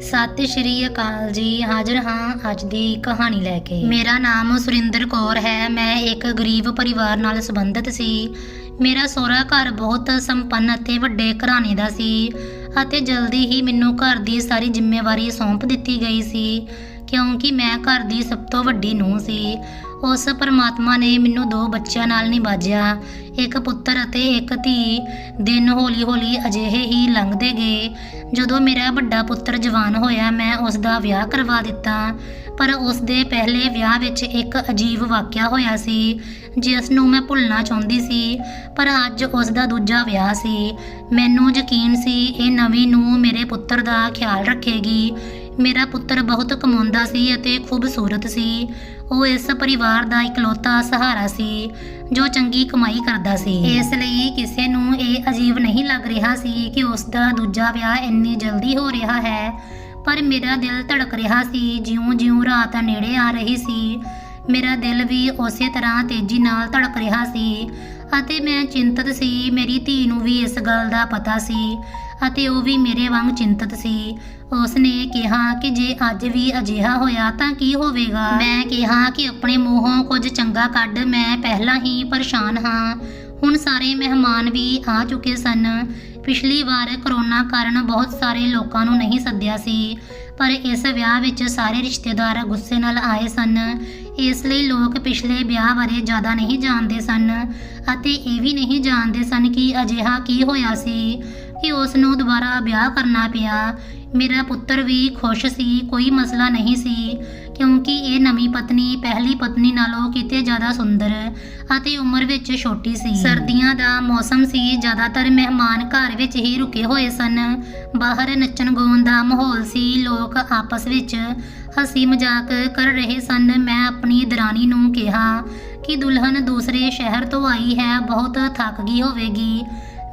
ਸਤਿ ਸ਼੍ਰੀ ਅਕਾਲ ਜੀ, ਹਾਜ਼ਰ ਹਾਂ ਅੱਜ ਦੀ ਕਹਾਣੀ ਲੈ ਕੇ। ਮੇਰਾ ਨਾਮ ਸੁਰਿੰਦਰ ਕੌਰ ਹੈ, ਮੈਂ ਇੱਕ ਗਰੀਬ ਪਰਿਵਾਰ ਨਾਲ ਸੰਬੰਧਿਤ ਸੀ। ਮੇਰਾ ਸਹੁਰਾ ਘਰ ਬਹੁਤ ਸੰਪੰਨ ਅਤੇ ਵੱਡੇ ਘਰਾਣੇ ਦਾ ਸੀ ਅਤੇ ਜਲਦੀ ਹੀ ਮੈਨੂੰ ਘਰ ਦੀ ਸਾਰੀ ਜ਼ਿੰਮੇਵਾਰੀ ਸੌਂਪ ਦਿੱਤੀ ਗਈ ਸੀ, ਕਿਉਂਕਿ ਮੈਂ ਘਰ ਦੀ ਸਭ ਤੋਂ ਵੱਡੀ ਨੂੰਹ ਸੀ। ਉਸ ਪਰਮਾਤਮਾ ਨੇ ਮੈਨੂੰ ਦੋ ਬੱਚਿਆਂ ਨਾਲ ਨਿਵਾਜਿਆ ਇੱਕ ਪੁੱਤਰ ਅਤੇ ਇੱਕ ਧੀ। ਦਿਨ ਹੌਲੀ-ਹੌਲੀ ਅਜਿਹੇ ਹੀ ਲੰਘਦੇ ਗਏ। ਜਦੋਂ ਮੇਰਾ ਵੱਡਾ ਪੁੱਤਰ ਜਵਾਨ ਹੋਇਆ, ਮੈਂ ਉਸ ਦਾ ਵਿਆਹ ਕਰਵਾ ਦਿੱਤਾ। ਪਰ ਉਸ ਦੇ ਪਹਿਲੇ ਵਿਆਹ ਵਿੱਚ ਇੱਕ ਅਜੀਬ ਵਾਕਿਆ ਹੋਇਆ ਸੀ, ਜਿਸ ਨੂੰ ਮੈਂ ਭੁੱਲਣਾ ਚਾਹੁੰਦੀ ਸੀ। ਪਰ ਅੱਜ ਉਸ ਦਾ ਦੂਜਾ ਵਿਆਹ ਸੀ। ਮੈਨੂੰ ਯਕੀਨ ਸੀ, ਇਹ ਨਵੀਂ ਨੂੰ ਮੇਰੇ ਪੁੱਤਰ ਦਾ ਖਿਆਲ ਰੱਖੇਗੀ। ਮੇਰਾ ਪੁੱਤਰ ਬਹੁਤ ਕਮਾਉਂਦਾ ਸੀ ਅਤੇ ਖੂਬਸੂਰਤ ਸੀ। ਉਹ ਇਸ ਪਰਿਵਾਰ ਦਾ ਇਕਲੌਤਾ ਸਹਾਰਾ ਸੀ, ਜੋ ਚੰਗੀ ਕਮਾਈ ਕਰਦਾ ਸੀ। ਇਸ ਲਈ ਕਿਸੇ ਨੂੰ ਇਹ ਅਜੀਬ ਨਹੀਂ ਲੱਗ ਰਿਹਾ ਸੀ ਕਿ ਉਸ ਦਾ ਦੂਜਾ ਵਿਆਹ ਇੰਨੀ ਜਲਦੀ ਹੋ ਰਿਹਾ ਹੈ। ਪਰ ਮੇਰਾ ਦਿਲ ਧੜਕ ਰਿਹਾ ਸੀ, ਜਿਉਂ-ਜਿਉਂ ਰਾਤ ਨੇੜੇ ਆ ਰਹੀ ਸੀ। ਮੇਰਾ ਦਿਲ ਵੀ ਉਸੇ ਤਰ੍ਹਾਂ ਤੇਜ਼ੀ ਨਾਲ ਧੜਕ ਰਿਹਾ ਸੀ ਅਤੇ ਮੈਂ ਚਿੰਤਤ ਸੀ, ਮੇਰੀ ਧੀ ਨੂੰ ਵੀ ਇਸ ਗੱਲ ਦਾ ਪਤਾ ਸੀ ਅਤੇ ਉਹ ਵੀ ਮੇਰੇ ਵਾਂਗ ਚਿੰਤਤ ਸੀ। ਉਸ ਨੇ ਕਿਹਾ ਕਿ ਜੇ ਅੱਜ ਵੀ ਅਜਿਹਾ ਹੋਇਆ ਤਾਂ ਕੀ ਹੋਵੇਗਾ? ਮੈਂ ਕਿਹਾ ਕਿ ਆਪਣੇ ਮੂੰਹੋਂ ਕੁਝ ਚੰਗਾ ਕੱਢ, ਮੈਂ ਪਹਿਲਾਂ ਹੀ ਪਰੇਸ਼ਾਨ ਹਾਂ। ਹੁਣ ਸਾਰੇ ਮਹਿਮਾਨ ਵੀ ਆ ਚੁੱਕੇ ਸਨ। ਪਿਛਲੀ ਵਾਰ ਕਰੋਨਾ ਕਾਰਨ ਬਹੁਤ ਸਾਰੇ ਲੋਕਾਂ ਨੂੰ ਨਹੀਂ ਸੱਦਿਆ ਸੀ, ਪਰ ਇਸ ਵਿਆਹ ਵਿੱਚ ਸਾਰੇ ਰਿਸ਼ਤੇਦਾਰ ਗੁੱਸੇ ਨਾਲ ਆਏ ਸਨ। ਇਸ ਲਈ ਲੋਕ ਪਿਛਲੇ ਵਿਆਹ ਬਾਰੇ ਜ਼ਿਆਦਾ ਨਹੀਂ ਜਾਣਦੇ ਸਨ ਅਤੇ ਇਹ ਵੀ ਨਹੀਂ ਜਾਣਦੇ ਸਨ ਕਿ ਅਜਿਹਾ ਕੀ ਹੋਇਆ ਸੀ ਕਿ ਉਸ ਨੂੰ ਦੁਬਾਰਾ ਵਿਆਹ ਕਰਨਾ ਪਿਆ। ਮੇਰਾ ਪੁੱਤਰ ਵੀ ਖੁਸ਼ ਸੀ, ਕੋਈ ਮਸਲਾ ਨਹੀਂ ਸੀ, ਕਿਉਂਕਿ ਇਹ ਨਵੀਂ ਪਤਨੀ, ਪਹਿਲੀ ਪਤਨੀ ਨਾਲੋਂ ਕਿਤੇ ਜ਼ਿਆਦਾ ਸੁੰਦਰ ਅਤੇ ਉਮਰ ਵਿੱਚ ਛੋਟੀ ਸੀ। ਸਰਦੀਆਂ ਦਾ ਮੌਸਮ ਸੀ, ਜ਼ਿਆਦਾਤਰ ਮਹਿਮਾਨ ਘਰ ਵਿੱਚ ਹੀ ਰੁਕੇ ਹੋਏ ਸਨ। ਬਾਹਰ ਨੱਚਣ ਗਾਉਣ ਦਾ ਮਾਹੌਲ ਸੀ, ਲੋਕ ਆਪਸ ਵਿੱਚ ਹਸੀ ਮਜ਼ਾਕ ਕਰ ਰਹੇ ਸਨ। ਮੈਂ ਆਪਣੀ ਦਰਾਣੀ ਨੂੰ ਕਿਹਾ ਕਿ ਦੁਲਹਨ ਦੂਸਰੇ ਸ਼ਹਿਰ ਤੋਂ ਆਈ ਹੈ, ਬਹੁਤ ਥੱਕ ਗਈ ਹੋਵੇਗੀ।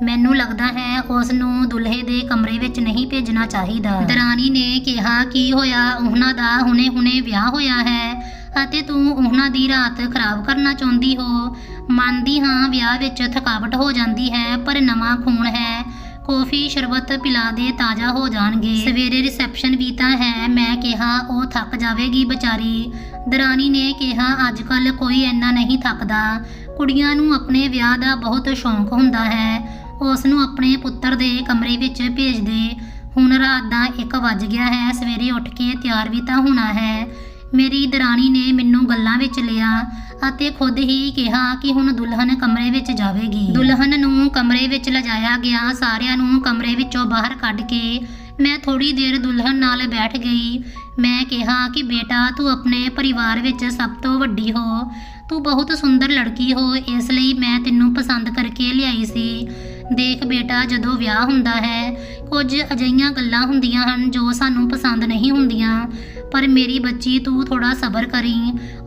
ਮੈਨੂੰ ਲੱਗਦਾ ਹੈ ਉਸ ਨੂੰ ਦੁਲਹੇ ਦੇ ਕਮਰੇ ਵਿੱਚ ਨਹੀਂ ਭੇਜਣਾ ਚਾਹੀਦਾ। ਦਰਾਨੀ ਨੇ ਕਿਹਾ ਕੀ ਹੋਇਆ? ਉਹਨਾਂ ਦਾ ਹੁਣੇ-ਹੁਣੇ ਵਿਆਹ ਹੋਇਆ ਹੈ ਅਤੇ ਤੂੰ ਉਹਨਾਂ ਦੀ ਰਾਤ ਖਰਾਬ ਕਰਨਾ ਚਾਹੁੰਦੀ ਹੋ। ਮੰਨਦੀ ਹਾਂ ਵਿਆਹ ਵਿੱਚ ਥਕਾਵਟ ਹੋ ਜਾਂਦੀ ਹੈ, ਪਰ ਨਵਾਂ ਖੂਨ ਹੈ। ਕੌਫੀ, ਸ਼ਰਬਤ ਪਿਲਾ ਦੇ ਤਾਜ਼ਾ ਹੋ ਜਾਣਗੇ। ਸਵੇਰੇ ਰਿਸੈਪਸ਼ਨ ਵੀ ਤਾਂ ਹੈ, ਮੈਂ ਕਿਹਾ, ਉਹ ਥੱਕ ਜਾਵੇਗੀ ਵਿਚਾਰੀ। ਦਰਾਨੀ ਨੇ ਕਿਹਾ ਅੱਜ ਕੱਲ ਕੋਈ ਇੰਨਾ ਨਹੀਂ ਥੱਕਦਾ। ਕੁੜੀਆਂ ਨੂੰ ਆਪਣੇ ਵਿਆਹ ਦਾ ਬਹੁਤ ਸ਼ੌਂਕ ਹੁੰਦਾ ਹੈ। ਉਸ ਨੂੰ ਆਪਣੇ ਪੁੱਤਰ ਦੇ ਕਮਰੇ ਵਿੱਚ ਭੇਜ ਦੇ। ਹੁਣ ਰਾਤ ਦਾ 1 ਵੱਜ ਗਿਆ ਹੈ, ਸਵੇਰੇ ਉੱਠ ਕੇ ਤਿਆਰ ਵੀ ਤਾਂ ਹੋਣਾ ਹੈ। ਮੇਰੀ ਦਰਾਣੀ ਨੇ ਮੈਨੂੰ ਗੱਲਾਂ ਵਿੱਚ ਲਿਆ ਅਤੇ ਖੁਦ ਹੀ ਕਿਹਾ ਕਿ ਹੁਣ ਦੁਲਹਨ ਕਮਰੇ ਵਿੱਚ ਜਾਵੇਗੀ। ਦੁਲਹਨ ਨੂੰ ਕਮਰੇ ਵਿੱਚ ਲਿਜਾਇਆ ਗਿਆ। ਸਾਰਿਆਂ ਨੂੰ ਕਮਰੇ ਵਿੱਚੋਂ ਬਾਹਰ ਕੱਢ ਕੇ ਮੈਂ ਥੋੜੀ ਦੇਰ ਦੁਲਹਨ ਨਾਲ ਬੈਠ ਗਈ। ਮੈਂ ਕਿਹਾ ਕਿ ਬੇਟਾ, ਤੂੰ ਆਪਣੇ ਪਰਿਵਾਰ ਵਿੱਚ ਸਭ ਤੋਂ ਵੱਡੀ ਹੋ। ਤੂੰ ਬਹੁਤ ਸੁੰਦਰ ਲੜਕੀ ਹੋ। ਇਸ ਲਈ ਮੈਂ ਤੈਨੂੰ ਪਸੰਦ ਕਰਕੇ ਲਿਆਈ ਸੀ। ਦੇਖ ਬੇਟਾ, ਜਦੋਂ ਵਿਆਹ ਹੁੰਦਾ ਹੈ, ਕੁਝ ਅਜਿਹੀਆਂ ਗੱਲਾਂ ਹੁੰਦੀਆਂ ਹਨ ਜੋ ਸਾਨੂੰ ਪਸੰਦ ਨਹੀਂ ਹੁੰਦੀਆਂ। ਪਰ ਮੇਰੀ ਬੱਚੀ, ਤੂੰ ਥੋੜਾ ਸਬਰ ਕਰੀ।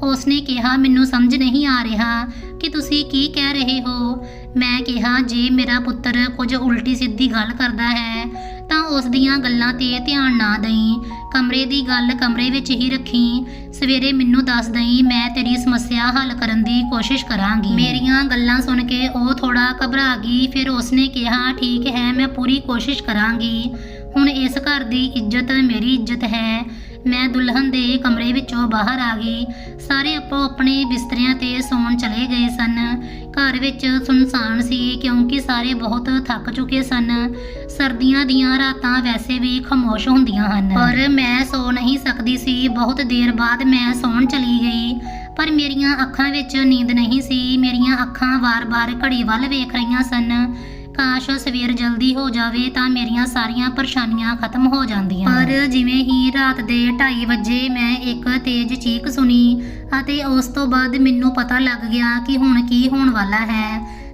ਉਸਨੇ ਕਿਹਾ, ਮੈਨੂੰ ਸਮਝ ਨਹੀਂ ਆ ਰਿਹਾ ਕਿ ਤੁਸੀਂ ਕੀ ਕਹਿ ਰਹੇ ਹੋ। ਮੈਂ ਕਿਹਾ, ਜੇ ਮੇਰਾ ਪੁੱਤਰ ਕੁਝ ਉਲਟੀ ਸਿੱਧੀ ਗੱਲ ਕਰਦਾ ਹੈ, ਤਾਂ ਉਸ ਦੀਆਂ ਗੱਲਾਂ ਤੇ ਧਿਆਨ ਨਾ ਦੇਈ। ਕਮਰੇ ਦੀ ਗੱਲ ਕਮਰੇ ਵਿੱਚ ਹੀ ਰੱਖੀ। ਸਵੇਰੇ ਮੈਨੂੰ ਦੱਸ ਦਈ, ਮੈਂ ਤੇਰੀ ਸਮੱਸਿਆ ਹੱਲ ਕਰਨ ਦੀ ਕੋਸ਼ਿਸ਼ ਕਰਾਂਗੀ। ਮੇਰੀਆਂ ਗੱਲਾਂ ਸੁਣ ਕੇ ਉਹ ਥੋੜਾ ਘਬਰਾ ਗਈ। ਫਿਰ ਉਸਨੇ ਕਿਹਾ, ਠੀਕ ਹੈ, ਮੈਂ ਪੂਰੀ ਕੋਸ਼ਿਸ਼ ਕਰਾਂਗੀ। ਹੁਣ ਇਸ ਘਰ ਦੀ ਇੱਜ਼ਤ ਮੇਰੀ ਇੱਜ਼ਤ ਹੈ। ਮੈਂ ਦੁਲਹਨ ਦੇ ਕਮਰੇ ਵਿੱਚੋਂ ਬਾਹਰ ਆ ਗਈ। ਸਾਰੇ ਆਪੋ ਆਪਣੇ ਬਿਸਤਰਿਆਂ ਤੇ ਸੌਣ ਚਲੇ ਗਏ ਸਨ। ਘਰ ਵਿੱਚ ਸੁਨਸਾਨ ਸੀ ਕਿਉਂਕਿ ਸਾਰੇ ਬਹੁਤ ਥੱਕ ਚੁੱਕੇ ਸਨ। ਸਰਦੀਆਂ ਦੀਆਂ ਰਾਤਾਂ ਵੈਸੇ ਵੀ ਖਾਮੋਸ਼ ਹੁੰਦੀਆਂ ਹਨ। ਪਰ ਮੈਂ ਸੌ ਨਹੀਂ ਸਕਦੀ ਸੀ। ਬਹੁਤ ਦੇਰ ਬਾਅਦ ਮੈਂ ਸੌਣ ਚਲੀ ਗਈ। ਪਰ ਮੇਰੀਆਂ ਅੱਖਾਂ ਵਿੱਚ ਨੀਂਦ ਨਹੀਂ ਸੀ। ਮੇਰੀਆਂ ਅੱਖਾਂ ਵਾਰ-ਵਾਰ ਘੜੀ ਵੱਲ ਵੇਖ ਰਹੀਆਂ ਸਨ। ਕਾਸ਼ ਸਵੇਰ ਜਲਦੀ ਹੋ ਜਾਵੇ ਤਾਂ ਮੇਰੀਆਂ ਸਾਰੀਆਂ ਪਰੇਸ਼ਾਨੀਆਂ ਖਤਮ ਹੋ ਜਾਂਦੀਆਂ। ਪਰ ਜਿਵੇਂ ਹੀ ਰਾਤ ਦੇ 2:30 ਵਜੇ ਮੈਂ ਇੱਕ ਤੇਜ਼ ਚੀਕ ਸੁਣੀ ਅਤੇ ਉਸ ਤੋਂ ਬਾਅਦ ਮੈਨੂੰ ਪਤਾ ਲੱਗ ਗਿਆ ਕਿ ਹੁਣ ਕੀ ਹੋਣ ਵਾਲਾ ਹੈ।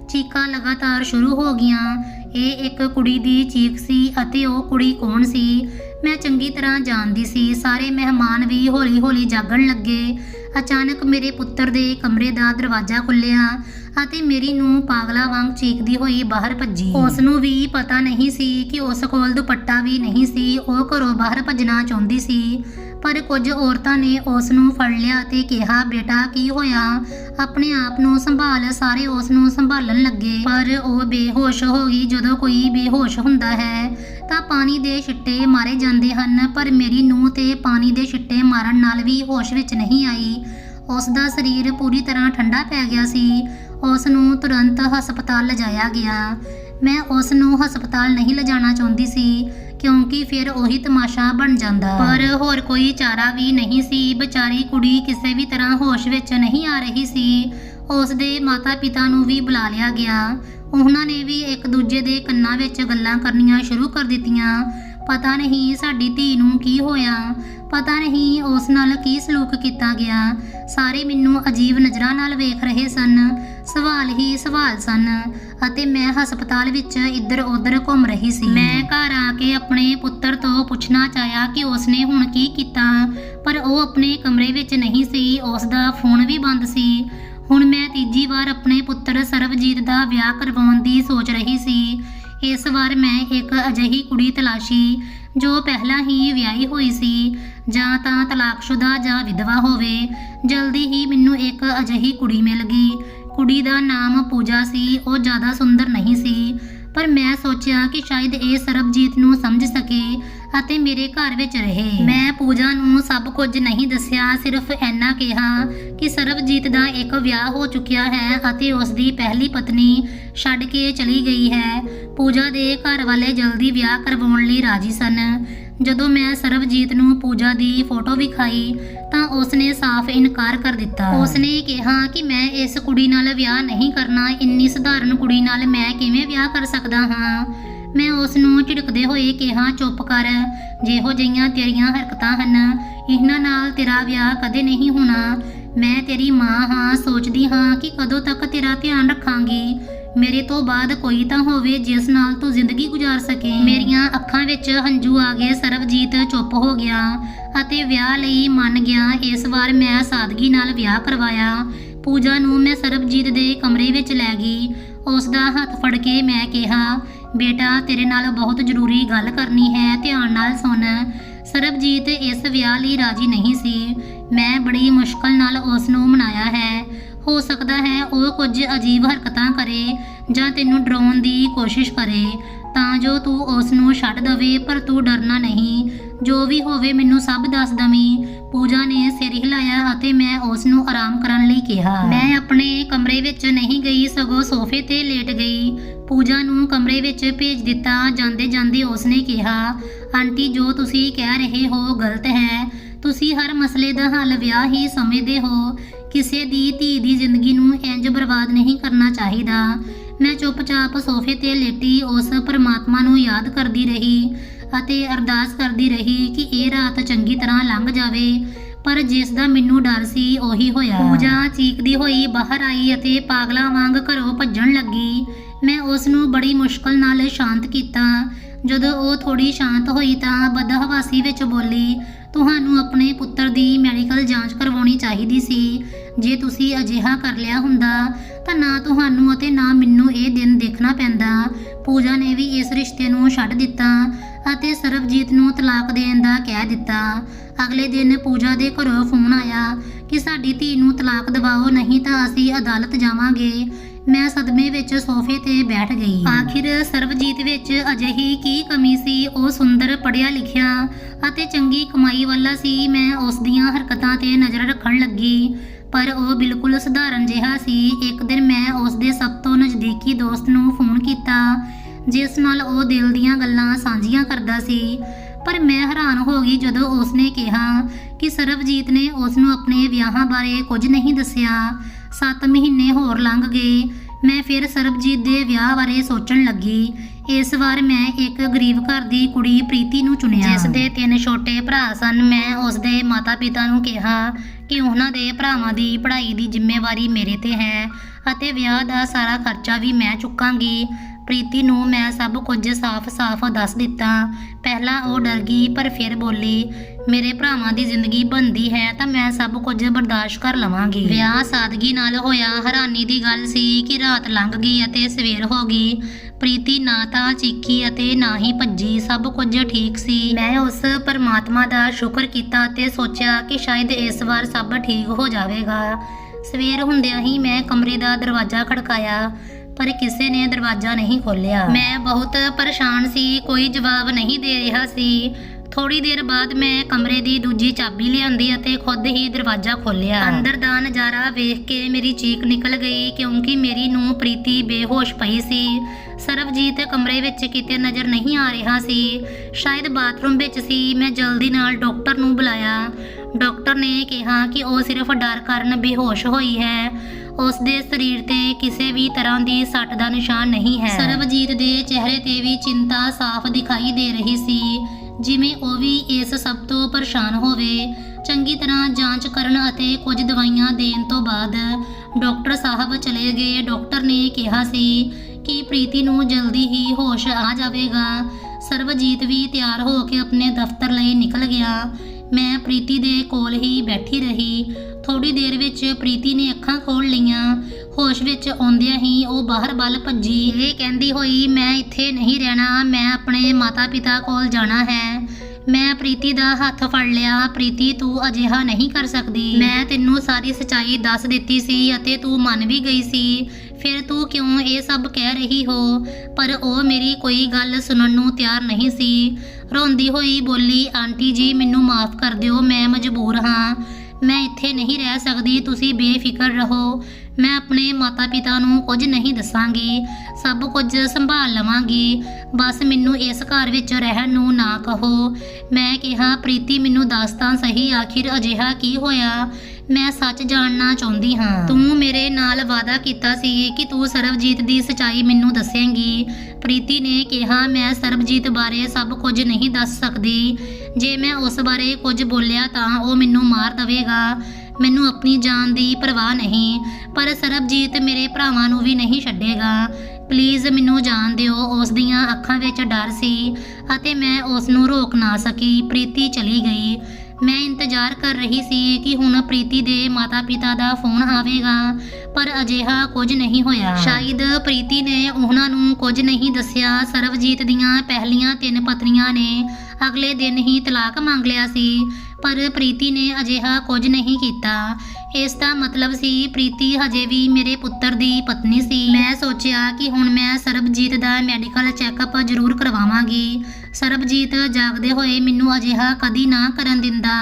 ਚੀਕਾਂ ਲਗਾਤਾਰ ਸ਼ੁਰੂ ਹੋ ਗਈਆਂ। ਇਹ ਇੱਕ ਕੁੜੀ ਦੀ ਚੀਕ ਸੀ ਅਤੇ ਉਹ ਕੁੜੀ ਕੌਣ ਸੀ? ਮੈਂ ਚੰਗੀ ਤਰ੍ਹਾਂ ਜਾਣਦੀ ਸੀ। ਸਾਰੇ ਮਹਿਮਾਨ ਵੀ ਹੌਲੀ-ਹੌਲੀ ਜਾਗਣ ਲੱਗੇ। ਅਚਾਨਕ ਮੇਰੇ ਪੁੱਤਰ ਦੇ ਕਮਰੇ ਦਾ ਦਰਵਾਜ਼ਾ ਖੁੱਲਿਆ ਅਤੇ ਮੇਰੀ ਨੂੰ ਪਾਗਲਾ ਵਾਂਗ ਚੀਕਦੀ ਹੋਈ ਬਾਹਰ ਭੱਜੀ। ਉਸ ਨੂੰ ਵੀ ਪਤਾ ਨਹੀਂ ਸੀ ਕਿ ਉਸ ਕੋਲ ਦੁਪੱਟਾ ਵੀ ਨਹੀਂ ਸੀ। ਉਹ ਘਰੋਂ ਬਾਹਰ ਭੱਜਣਾ ਚਾਹੁੰਦੀ ਸੀ, ਪਰ ਕੁਝ ਔਰਤਾਂ ਨੇ ਉਸ ਨੂੰ ਫੜ ਲਿਆ ਤੇ ਕਿਹਾ, ਬੇਟਾ, ਕੀ ਹੋਇਆ? ਆਪਣੇ ਆਪ ਨੂੰ ਸੰਭਾਲ। ਸਾਰੇ ਉਸ ਨੂੰ ਸੰਭਾਲਣ ਲੱਗੇ। ਪਰ ਉਹ ਬੇਹੋਸ਼ ਹੋ ਗਈ। ਜਦੋਂ ਕੋਈ ਬੇਹੋਸ਼ ਹੁੰਦਾ ਹੈ, ਤਾਂ ਪਾਣੀ ਦੇ ਛਿੱਟੇ ਮਾਰੇ ਜਾਂਦੇ ਹਨ। ਪਰ ਮੇਰੀ ਨੂੰਹ ਤੇ ਪਾਣੀ ਦੇ ਛਿੱਟੇ ਮਾਰਨ ਨਾਲ ਵੀ ਹੋਸ਼ ਵਿੱਚ ਨਹੀਂ ਆਈ। ਉਸ ਦਾ ਸਰੀਰ ਪੂਰੀ ਤਰ੍ਹਾਂ ਠੰਡਾ ਪੈ ਗਿਆ ਸੀ। ਉਸ ਨੂੰ ਤੁਰੰਤ ਹਸਪਤਾਲ ਲਿਜਾਇਆ ਗਿਆ। ਮੈਂ ਉਸ ਨੂੰ ਹਸਪਤਾਲ ਨਹੀਂ ਲਿਜਾਣਾ ਚਾਹੁੰਦੀ ਸੀ, ਕਿਉਂਕਿ ਫਿਰ ਉਹੀ ਤਮਾਸ਼ਾ ਬਣ ਜਾਂਦਾ। ਪਰ ਹੋਰ ਕੋਈ ਚਾਰਾ ਵੀ ਨਹੀਂ ਸੀ। ਵਿਚਾਰੀ ਕੁੜੀ ਕਿਸੇ ਵੀ ਤਰ੍ਹਾਂ ਹੋਸ਼ ਵਿੱਚ ਨਹੀਂ ਆ ਰਹੀ ਸੀ। ਉਸ ਦੇ ਮਾਤਾ-ਪਿਤਾ ਨੂੰ ਵੀ ਬੁਲਾ ਲਿਆ ਗਿਆ। ਉਹਨਾਂ ਨੇ ਵੀ ਇੱਕ ਦੂਜੇ ਦੇ ਕੰਨਾਂ ਵਿੱਚ ਗੱਲਾਂ ਕਰਨੀਆਂ ਸ਼ੁਰੂ ਕਰ ਦਿੱਤੀਆਂ। ਪਤਾ ਨਹੀਂ ਸਾਡੀ ਧੀ ਨੂੰ ਕੀ ਹੋਇਆ, ਪਤਾ ਨਹੀਂ ਉਸ ਨਾਲ ਕੀ ਸਲੂਕ ਕੀਤਾ ਗਿਆ। ਸਾਰੇ ਮੈਨੂੰ ਅਜੀਬ ਨਜ਼ਰਾਂ ਨਾਲ ਵੇਖ ਰਹੇ ਸਨ, ਸਵਾਲ ਹੀ ਸਵਾਲ ਸਨ ਅਤੇ ਮੈਂ ਹਸਪਤਾਲ ਵਿੱਚ ਇੱਧਰ ਉੱਧਰ ਘੁੰਮ ਰਹੀ ਸੀ। ਮੈਂ ਘਰ ਆ ਕੇ ਆਪਣੇ ਪੁੱਤਰ ਤੋਂ ਪੁੱਛਣਾ ਚਾਹਿਆ ਕਿ ਉਸਨੇ ਹੁਣ ਕੀ ਕੀਤਾ, ਪਰ ਉਹ ਆਪਣੇ ਕਮਰੇ ਵਿੱਚ ਨਹੀਂ ਸੀ ਉਸ ਦਾ ਫੋਨ ਵੀ ਬੰਦ ਸੀ। ਹੁਣ ਮੈਂ ਤੀਜੀ ਵਾਰ ਆਪਣੇ ਪੁੱਤਰ ਸਰਬਜੀਤ ਦਾ ਵਿਆਹ ਕਰਵਾਉਣ ਦੀ ਸੋਚ ਰਹੀ ਸੀ। ਇਸ ਵਾਰ ਮੈਂ ਇੱਕ ਅਜਿਹੀ ਕੁੜੀ ਤਲਾਸ਼ੀ, ਜੋ ਪਹਿਲਾਂ ਹੀ ਵਿਆਹੀ ਹੋਈ ਸੀ, ਜਾਂ ਤਾਂ ਤਲਾਕਸ਼ੁਦਾ ਜਾਂ ਵਿਧਵਾ ਹੋਵੇ, ਜਲਦੀ ਹੀ ਮੈਨੂੰ ਇੱਕ ਅਜਿਹੀ ਕੁੜੀ ਮਿਲ ਗਈ। ਕੁੜੀ ਦਾ ਨਾਮ ਪੂਜਾ ਸੀ, ਉਹ ਜ਼ਿਆਦਾ ਸੁੰਦਰ ਨਹੀਂ ਸੀ, ਪਰ ਮੈਂ ਸੋਚਿਆ ਕਿ ਸ਼ਾਇਦ ਇਹ ਸਰਬਜੀਤ ਨੂੰ ਸਮਝ ਸਕੇ ਅਤੇ ਮੇਰੇ ਘਰ ਵਿੱਚ ਰਹੇ। ਮੈਂ ਪੂਜਾ ਨੂੰ ਸਭ ਕੁਝ ਨਹੀਂ ਦੱਸਿਆ ਸਿਰਫ ਇੰਨਾ ਕਿਹਾ ਕਿ ਸਰਬਜੀਤ ਦਾ ਇੱਕ ਵਿਆਹ ਹੋ ਚੁੱਕਿਆ ਹੈ ਅਤੇ ਉਸ ਦੀ ਪਹਿਲੀ ਪਤਨੀ ਛੱਡ ਕੇ ਚਲੀ ਗਈ ਹੈ। ਪੂਜਾ ਦੇ ਘਰ ਵਾਲੇ ਜਲਦੀ ਵਿਆਹ ਕਰਵਾਉਣ ਲਈ ਰਾਜੀ ਸਨ। ਜਦੋਂ ਮੈਂ ਸਰਬਜੀਤ ਨੂੰ ਪੂਜਾ ਦੀ ਫੋਟੋ ਵਿਖਾਈ ਤਾਂ ਉਸਨੇ ਸਾਫ਼ ਇਨਕਾਰ ਕਰ ਦਿੱਤਾ। ਉਸਨੇ ਕਿਹਾ ਕਿ ਮੈਂ ਇਸ ਕੁੜੀ ਨਾਲ ਵਿਆਹ ਨਹੀਂ ਕਰਨਾ ਇੰਨੀ ਸਧਾਰਨ ਕੁੜੀ ਨਾਲ ਮੈਂ ਕਿਵੇਂ ਵਿਆਹ ਕਰ ਸਕਦਾ ਹਾਂ? ਮੈਂ ਉਸ ਨੂੰ ਝਿੜਕਦੇ ਹੋਏ ਕਿਹਾ, ਚੁੱਪ ਕਰ, ਜਿਹੋ ਜਿਹੀਆਂ ਤੇਰੀਆਂ ਹਰਕਤਾਂ ਹਨ, ਇਹਨਾਂ ਨਾਲ ਤੇਰਾ ਵਿਆਹ ਕਦੇ ਨਹੀਂ ਹੋਣਾ। ਮੈਂ ਤੇਰੀ ਮਾਂ ਹਾਂ, ਸੋਚਦੀ ਹਾਂ ਕਿ ਕਦੋਂ ਤੱਕ ਤੇਰਾ ਧਿਆਨ ਰੱਖਾਂਗੀ। ਮੇਰੇ ਤੋਂ ਬਾਅਦ ਕੋਈ ਤਾਂ ਹੋਵੇ ਜਿਸ ਨਾਲ ਤੂੰ ਜ਼ਿੰਦਗੀ ਗੁਜ਼ਾਰ ਸਕੇ। ਮੇਰੀਆਂ ਅੱਖਾਂ ਵਿੱਚ ਹੰਝੂ ਆ ਗਏ। ਸਰਬਜੀਤ ਚੁੱਪ ਹੋ ਗਿਆ ਅਤੇ ਵਿਆਹ ਲਈ ਮੰਨ ਗਿਆ। ਇਸ ਵਾਰ ਮੈਂ ਸਾਦਗੀ ਨਾਲ ਵਿਆਹ ਕਰਵਾਇਆ। ਪੂਜਾ ਨੂੰ ਮੈਂ ਸਰਬਜੀਤ ਦੇ ਕਮਰੇ ਵਿੱਚ ਲੈ ਗਈ। ਉਸ ਦਾ ਹੱਥ ਫੜ ਕੇ ਮੈਂ ਕਿਹਾ ਬੇਟਾ, ਤੇਰੇ ਨਾਲ ਬਹੁਤ ਜ਼ਰੂਰੀ ਗੱਲ ਕਰਨੀ ਹੈ। ਧਿਆਨ ਨਾਲ ਸੁਣ। ਸਰਬਜੀਤ ਇਸ ਵਿਆਹ ਲਈ ਰਾਜੀ ਨਹੀਂ ਸੀ। ਮੈਂ ਬੜੀ ਮੁਸ਼ਕਲ ਨਾਲ ਉਸ ਨੂੰ ਮਨਾਇਆ ਹੈ। ਹੋ ਸਕਦਾ ਹੈ ਉਹ ਕੁਝ ਅਜੀਬ ਹਰਕਤਾਂ ਕਰੇ ਜਾਂ ਤੈਨੂੰ ਡਰਾਉਣ ਦੀ ਕੋਸ਼ਿਸ਼ ਕਰੇ। ਤਾਂ ਜੋ ਤੂੰ ਉਸ ਨੂੰ ਛੱਡ ਦਵੇ, ਪਰ ਤੂੰ ਡਰਨਾ ਨਹੀਂ। ਜੋ ਵੀ ਹੋਵੇ, ਮੈਨੂੰ ਸਭ ਦੱਸ ਦਵੀਂ। ਪੂਜਾ ਨੇ ਸਿਰ ਹਿਲਾਇਆ ਅਤੇ ਮੈਂ ਉਸ ਨੂੰ ਆਰਾਮ ਕਰਨ ਲਈ ਕਿਹਾ। ਮੈਂ ਆਪਣੇ ਕਮਰੇ ਵਿੱਚ ਨਹੀਂ ਗਈ, ਸਗੋਂ ਸੋਫੇ ਤੇ ਲੇਟ ਗਈ। ਪੂਜਾ ਨੂੰ ਕਮਰੇ ਵਿੱਚ ਭੇਜ ਦਿੱਤਾ। ਜਾਂਦੇ ਜਾਂਦੇ ਉਸਨੇ ਕਿਹਾ, ਆਂਟੀ, ਜੋ ਤੁਸੀਂ ਕਹਿ ਰਹੇ ਹੋ ਗਲਤ ਹੈ। ਤੁਸੀਂ ਹਰ ਮਸਲੇ ਦਾ ਹੱਲ ਵਿਆਹ ਹੀ ਸਮਝਦੇ ਹੋ। ਕਿਸੇ ਦੀ ਧੀ ਦੀ ਜ਼ਿੰਦਗੀ ਨੂੰ ਇੰਜ ਬਰਬਾਦ ਨਹੀਂ ਕਰਨਾ ਚਾਹੀਦਾ। ਮੈਂ ਚੁੱਪਚਾਪ ਸੋਫੇ ਤੇ ਲੇਟੀ ਉਸ ਪਰਮਾਤਮਾ ਨੂੰ ਯਾਦ ਕਰਦੀ ਰਹੀ ਅਤੇ ਅਰਦਾਸ ਕਰਦੀ ਰਹੀ ਕਿ ਇਹ ਰਾਤ ਚੰਗੀ ਤਰ੍ਹਾਂ ਲੰਘ ਜਾਵੇ ਪਰ ਜਿਸ ਦਾ ਮੈਨੂੰ ਡਰ ਸੀ ਉਹੀ ਹੋਇਆ। ਪੂਜਾ ਚੀਕਦੀ ਹੋਈ ਬਾਹਰ ਆਈ ਅਤੇ ਪਾਗਲਾਂ ਵਾਂਗ ਘਰੋਂ ਭੱਜਣ ਲੱਗੀ। ਮੈਂ ਉਸ ਨੂੰ ਬੜੀ ਮੁਸ਼ਕਲ ਨਾਲ ਸ਼ਾਂਤ ਕੀਤਾ ਜਦੋਂ ਉਹ ਥੋੜੀ ਸ਼ਾਂਤ ਹੋਈ ਤਾਂ ਬਦਹਵਾਸੀ ਵਿੱਚ ਬੋਲੀ, ਤੁਹਾਨੂੰ ਆਪਣੇ ਪੁੱਤਰ ਦੀ ਮੈਡੀਕਲ ਜਾਂਚ ਕਰਵਾਉਣੀ ਚਾਹੀਦੀ ਸੀ। ਜੇ ਤੁਸੀਂ ਅਜਿਹਾ ਕਰ ਲਿਆ ਹੁੰਦਾ, ਤਾਂ ਨਾ ਤੁਹਾਨੂੰ ਅਤੇ ਨਾ ਮੈਨੂੰ ਇਹ ਦਿਨ ਦੇਖਣਾ ਪੈਂਦਾ। ਪੂਜਾ ਨੇ ਵੀ ਇਸ ਰਿਸ਼ਤੇ ਨੂੰ ਛੱਡ ਦਿੱਤਾ ਅਤੇ ਸਰਬਜੀਤ ਨੂੰ ਤਲਾਕ ਦੇਣ ਦਾ ਕਹਿ ਦਿੱਤਾ। ਅਗਲੇ ਦਿਨ ਪੂਜਾ ਦੇ ਘਰੋਂ ਫੋਨ ਆਇਆ ਕਿ ਸਾਡੀ ਧੀ ਨੂੰ ਤਲਾਕ ਦਿਵਾਓ, ਨਹੀਂ ਤਾਂ ਅਸੀਂ ਅਦਾਲਤ ਜਾਵਾਂਗੇ। ਮੈਂ ਸਦਮੇ ਵਿੱਚ ਸੋਫੇ ਤੇ ਬੈਠ ਗਈ। ਆਖਿਰ ਸਰਬਜੀਤ ਵਿੱਚ ਅਜਿਹੀ ਕੀ ਕਮੀ ਸੀ? ਉਹ ਸੁੰਦਰ ਪੜਿਆ ਲਿਖਿਆ ਅਤੇ ਚੰਗੀ ਕਮਾਈ ਵਾਲਾ ਸੀ। ਮੈਂ ਉਸ ਦੀਆਂ ਹਰਕਤਾਂ ਤੇ ਨਜ਼ਰ ਰੱਖਣ ਲੱਗੀ, ਪਰ ਉਹ ਬਿਲਕੁਲ ਸਧਾਰਨ ਜਿਹਾ ਸੀ। ਇੱਕ ਦਿਨ ਮੈਂ ਉਸ ਦੇ ਸਭ ਤੋਂ ਨਜ਼ਦੀਕੀ ਦੋਸਤ ਨੂੰ ਫੋਨ ਕੀਤਾ, ਜਿਸ ਨਾਲ ਉਹ ਦਿਲ ਦੀਆਂ ਗੱਲਾਂ ਸਾਂਝੀਆਂ ਕਰਦਾ ਸੀ। ਪਰ ਮੈਂ ਹੈਰਾਨ ਹੋ ਗਈ ਜਦੋਂ ਉਸਨੇ ਕਿਹਾ ਕਿ ਸਰਬਜੀਤ ਨੇ ਉਸ ਨੂੰ ਆਪਣੇ ਵਿਆਹਾਂ ਬਾਰੇ ਕੁਝ ਨਹੀਂ ਦੱਸਿਆ। 7 ਮਹੀਨੇ ਹੋਰ ਲੰਘ ਗਏ। ਮੈਂ ਫਿਰ ਸਰਬਜੀਤ ਦੇ ਵਿਆਹ ਬਾਰੇ ਸੋਚਣ ਲੱਗੀ। ਇਸ ਵਾਰ ਮੈਂ ਇੱਕ ਗਰੀਬ ਘਰ ਦੀ ਕੁੜੀ ਪ੍ਰੀਤੀ ਨੂੰ ਚੁਣਿਆ। ਜਿਸ ਦੇ ਤਿੰਨ ਛੋਟੇ ਭਰਾ ਸਨ, ਮੈਂ ਉਸ ਦੇ ਮਾਤਾ-ਪਿਤਾ ਨੂੰ ਕਿਹਾ ਕਿ ਉਹਨਾਂ ਦੇ ਭਰਾਵਾਂ ਦੀ ਪੜ੍ਹਾਈ ਦੀ ਜ਼ਿੰਮੇਵਾਰੀ ਮੇਰੇ ਤੇ ਹੈ ਅਤੇ ਵਿਆਹ ਦਾ ਸਾਰਾ ਖਰਚਾ ਵੀ ਮੈਂ ਚੁੱਕਾਂਗੀ। ਪ੍ਰੀਤੀ ਨੂੰ ਮੈਂ ਸਭ ਕੁਝ ਸਾਫ਼-ਸਾਫ਼ ਦੱਸ ਦਿੱਤਾ। ਪਹਿਲਾਂ ਉਹ ਡਰ ਗਈ, ਪਰ ਫਿਰ ਬੋਲੀ ਮੇਰੇ ਭਰਾਵਾਂ ਦੀ ਜ਼ਿੰਦਗੀ ਬਣਦੀ ਹੈ ਤਾਂ ਮੈਂ ਸਭ ਕੁਝ ਬਰਦਾਸ਼ਤ ਕਰ ਲਵਾਂਗੀ। ਵਿਆਹ ਸਾਦਗੀ ਨਾਲ ਹੋਇਆ, ਹੈਰਾਨੀ ਦੀ ਗੱਲ ਸੀ ਕਿ ਰਾਤ ਲੰਘ ਗਈ ਅਤੇ ਸਵੇਰ ਹੋ ਗਈ। ਪ੍ਰੀਤੀ ਨਾ ਤਾਂ ਚੀਖੀ ਅਤੇ ਨਾ ਹੀ ਭੱਜੀ, ਸਭ ਕੁਝ ਠੀਕ ਸੀ। ਮੈਂ ਉਸ ਪਰਮਾਤਮਾ ਦਾ ਸ਼ੁਕਰ ਕੀਤਾ ਅਤੇ ਸੋਚਿਆ ਕਿ ਸ਼ਾਇਦ ਇਸ ਵਾਰ ਸਭ ਠੀਕ ਹੋ ਜਾਵੇਗਾ। ਸਵੇਰ ਹੁੰਦਿਆਂ ਹੀ ਮੈਂ ਕਮਰੇ ਦਾ ਦਰਵਾਜ਼ਾ ਖੜਕਾਇਆ, ਪਰ ਕਿਸੇ ਨੇ ਦਰਵਾਜ਼ਾ ਨਹੀਂ ਖੋਲ੍ਹਿਆ। ਮੈਂ ਬਹੁਤ ਪਰੇਸ਼ਾਨ ਸੀ, ਕੋਈ ਜਵਾਬ ਨਹੀਂ ਦੇ ਰਿਹਾ ਸੀ। ਥੋੜੀ ਦੇਰ ਬਾਅਦ ਮੈਂ ਕਮਰੇ ਦੀ ਦੂਜੀ ਚਾਬੀ ਲਿਆਂਦੀ ਅਤੇ ਖੁਦ ਹੀ ਦਰਵਾਜ਼ਾ ਖੋਲ੍ਹਿਆ। ਅੰਦਰ ਦਾ ਨਜ਼ਾਰਾ ਵੇਖ ਕੇ ਮੇਰੀ ਚੀਕ ਨਿਕਲ ਗਈ ਕਿਉਂਕਿ ਮੇਰੀ ਨੂੰ ਪ੍ਰੀਤੀ ਬੇਹੋਸ਼ ਪਈ ਸੀ। ਸਰਬਜੀਤ ਕਮਰੇ ਵਿੱਚ ਕਿਤੇ ਨਜ਼ਰ ਨਹੀਂ ਆ ਰਿਹਾ ਸੀ। ਸ਼ਾਇਦ ਬਾਥਰੂਮ ਵਿੱਚ ਸੀ। ਮੈਂ ਜਲਦੀ ਨਾਲ ਡਾਕਟਰ ਨੂੰ ਬੁਲਾਇਆ। ਡਾਕਟਰ ਨੇ ਕਿਹਾ ਕਿ ਉਹ ਸਿਰਫ ਡਰ ਕਾਰਨ ਬੇਹੋਸ਼ ਹੋਈ ਹੈ। ਉਸ ਦੇ ਸਰੀਰ ਤੇ ਕਿਸੇ ਵੀ ਤਰ੍ਹਾਂ ਦੀ ਸੱਟ ਦਾ ਨਿਸ਼ਾਨ ਨਹੀਂ ਹੈ। ਸਰਬਜੀਤ ਦੇ ਚਿਹਰੇ ਤੇ ਵੀ ਚਿੰਤਾ ਸਾਫ਼ ਦਿਖਾਈ ਦੇ ਰਹੀ ਸੀ। ਜਿਵੇਂ ਉਹ ਵੀ ਇਸ ਸਭ ਤੋਂ ਪਰੇਸ਼ਾਨ ਹੋਵੇ, ਚੰਗੀ ਤਰ੍ਹਾਂ ਜਾਂਚ ਕਰਨ ਅਤੇ ਕੁਝ ਦਵਾਈਆਂ ਦੇਣ ਤੋਂ ਬਾਅਦ ਡਾਕਟਰ ਸਾਹਿਬ ਚਲੇ ਗਏ। ਡਾਕਟਰ ਨੇ ਕਿਹਾ ਸੀ ਕਿ ਪ੍ਰੀਤੀ ਨੂੰ ਜਲਦੀ ਹੀ ਹੋਸ਼ ਆ ਜਾਵੇਗਾ। ਸਰਬਜੀਤ ਵੀ ਤਿਆਰ ਹੋ ਕੇ ਆਪਣੇ ਦਫ਼ਤਰ ਲਈ ਨਿਕਲ ਗਿਆ। ਮੈਂ ਪ੍ਰੀਤੀ ਦੇ ਕੋਲ ਹੀ ਬੈਠੀ ਰਹੀ। ਥੋੜੀ ਦੇਰ ਵਿੱਚ ਪ੍ਰੀਤੀ ਨੇ ਅੱਖਾਂ ਖੋਲ੍ਹ ਲਈਆਂ। ਹੋਸ਼ ਵਿੱਚ ਆਉਂਦਿਆਂ ਹੀ ਉਹ ਬਾਹਰ ਵੱਲ ਭੱਜੀ। ਇਹ ਕਹਿੰਦੀ ਹੋਈ, ਮੈਂ ਇੱਥੇ ਨਹੀਂ ਰਹਿਣਾ, ਮੈਂ ਆਪਣੇ ਮਾਤਾ-ਪਿਤਾ ਕੋਲ ਜਾਣਾ ਹੈ। ਮੈਂ ਪ੍ਰੀਤੀ ਦਾ ਹੱਥ ਫੜ ਲਿਆ। ਪ੍ਰੀਤੀ, ਤੂੰ ਅਜਿਹਾ ਨਹੀਂ ਕਰ ਸਕਦੀ। ਮੈਂ ਤੈਨੂੰ ਸਾਰੀ ਸਚਾਈ ਦੱਸ ਦਿੱਤੀ ਸੀ ਅਤੇ ਤੂੰ ਮੰਨ ਵੀ ਗਈ ਸੀ। ਫਿਰ ਤੂੰ ਕਿਉਂ ਇਹ ਸਭ ਕਹਿ ਰਹੀ ਹੋ? ਪਰ ਉਹ ਮੇਰੀ ਕੋਈ ਗੱਲ ਸੁਣਨ ਨੂੰ ਤਿਆਰ ਨਹੀਂ ਸੀ। ਰੋਂਦੀ ਹੋਈ ਬੋਲੀ, ਆਂਟੀ ਜੀ, ਮੈਨੂੰ ਮਾਫ ਕਰ ਦਿਓ, ਮੈਂ ਮਜਬੂਰ ਹਾਂ। ਮੈਂ ਇੱਥੇ ਨਹੀਂ ਰਹਿ ਸਕਦੀ, ਤੁਸੀਂ ਬੇਫਿਕਰ ਰਹੋ। ਮੈਂ ਆਪਣੇ ਮਾਤਾ-ਪਿਤਾ ਨੂੰ ਕੁਝ ਨਹੀਂ ਦੱਸਾਂਗੀ, ਸਭ ਕੁਝ ਸੰਭਾਲ ਲਵਾਂਗੀ। ਬਸ ਮੈਨੂੰ ਇਸ ਘਰ ਵਿੱਚ ਰਹਿਣ ਨੂੰ ਨਾ ਕਹੋ। ਮੈਂ ਕਿਹਾ, ਪ੍ਰੀਤੀ, ਮੈਨੂੰ ਦੱਸ ਤਾਂ ਸਹੀ, ਆਖਿਰ ਅਜਿਹਾ ਕੀ ਹੋਇਆ? ਮੈਂ ਸੱਚ ਜਾਣਨਾ ਚਾਹੁੰਦੀ ਹਾਂ। ਤੂੰ ਮੇਰੇ ਨਾਲ ਵਾਅਦਾ ਕੀਤਾ ਸੀ ਕਿ ਤੂੰ ਸਰਬਜੀਤ ਦੀ ਸਚਾਈ ਮੈਨੂੰ ਦੱਸੇਂਗੀ। ਪ੍ਰੀਤੀ ਨੇ ਕਿਹਾ, ਮੈਂ ਸਰਬਜੀਤ ਬਾਰੇ ਸਭ ਕੁਝ ਨਹੀਂ ਦੱਸ ਸਕਦੀ। ਜੇ ਮੈਂ ਉਸ ਬਾਰੇ ਕੁਝ ਬੋਲਿਆ ਤਾਂ ਉਹ ਮੈਨੂੰ ਮਾਰ ਦੇਵੇਗਾ। ਮੈਨੂੰ ਆਪਣੀ ਜਾਨ ਦੀ ਪਰਵਾਹ ਨਹੀਂ, ਪਰ ਸਰਬਜੀਤ ਮੇਰੇ ਭਰਾਵਾਂ ਨੂੰ ਵੀ ਨਹੀਂ ਛੱਡੇਗਾ। ਪਲੀਜ਼ ਮੈਨੂੰ ਜਾਣ ਦਿਓ। ਉਸ ਦੀਆਂ ਅੱਖਾਂ ਵਿੱਚ ਡਰ ਸੀ ਅਤੇ ਮੈਂ ਉਸ ਨੂੰ ਰੋਕ ਨਾ ਸਕੀ। ਪ੍ਰੀਤੀ ਚਲੀ ਗਈ। ਮੈਂ ਇੰਤਜ਼ਾਰ ਕਰ ਰਹੀ ਸੀ ਕਿ ਹੁਣ ਪ੍ਰੀਤੀ ਦੇ ਮਾਤਾ-ਪਿਤਾ ਦਾ ਫੋਨ ਆਵੇਗਾ ਪਰ ਅਜਿਹਾ ਕੁਝ ਨਹੀਂ ਹੋਇਆ। ਸ਼ਾਇਦ ਪ੍ਰੀਤੀ ਨੇ ਉਹਨਾਂ ਨੂੰ ਕੁਝ ਨਹੀਂ ਦੱਸਿਆ। ਸਰਵਜੀਤ ਦੀਆਂ ਪਹਿਲੀਆਂ ਤਿੰਨ ਪਤਨੀਆਂ ਨੇ ਅਗਲੇ ਦਿਨ ਹੀ ਤਲਾਕ ਮੰਗ ਲਿਆ ਸੀ ਪਰ ਪ੍ਰੀਤੀ ਨੇ ਅਜਿਹਾ ਕੁਝ ਨਹੀਂ ਕੀਤਾ। ਇਸ ਦਾ ਮਤਲਬ ਸੀ, ਪ੍ਰੀਤੀ, ਹਜੇ ਵੀ ਮੇਰੇ ਪੁੱਤਰ ਦੀ ਪਤਨੀ ਸੀ। ਮੈਂ ਸੋਚਿਆ ਕਿ ਹੁਣ ਮੈਂ ਸਰਬਜੀਤ ਦਾ ਮੈਡੀਕਲ ਚੈੱਕਅਪ ਜ਼ਰੂਰ ਕਰਵਾਵਾਂਗੀ। ਸਰਬਜੀਤ ਜਾਗਦੇ ਹੋਏ ਮੈਨੂੰ ਅਜਿਹਾ ਕਦੀ ਨਾ ਕਰਨ ਦਿੰਦਾ।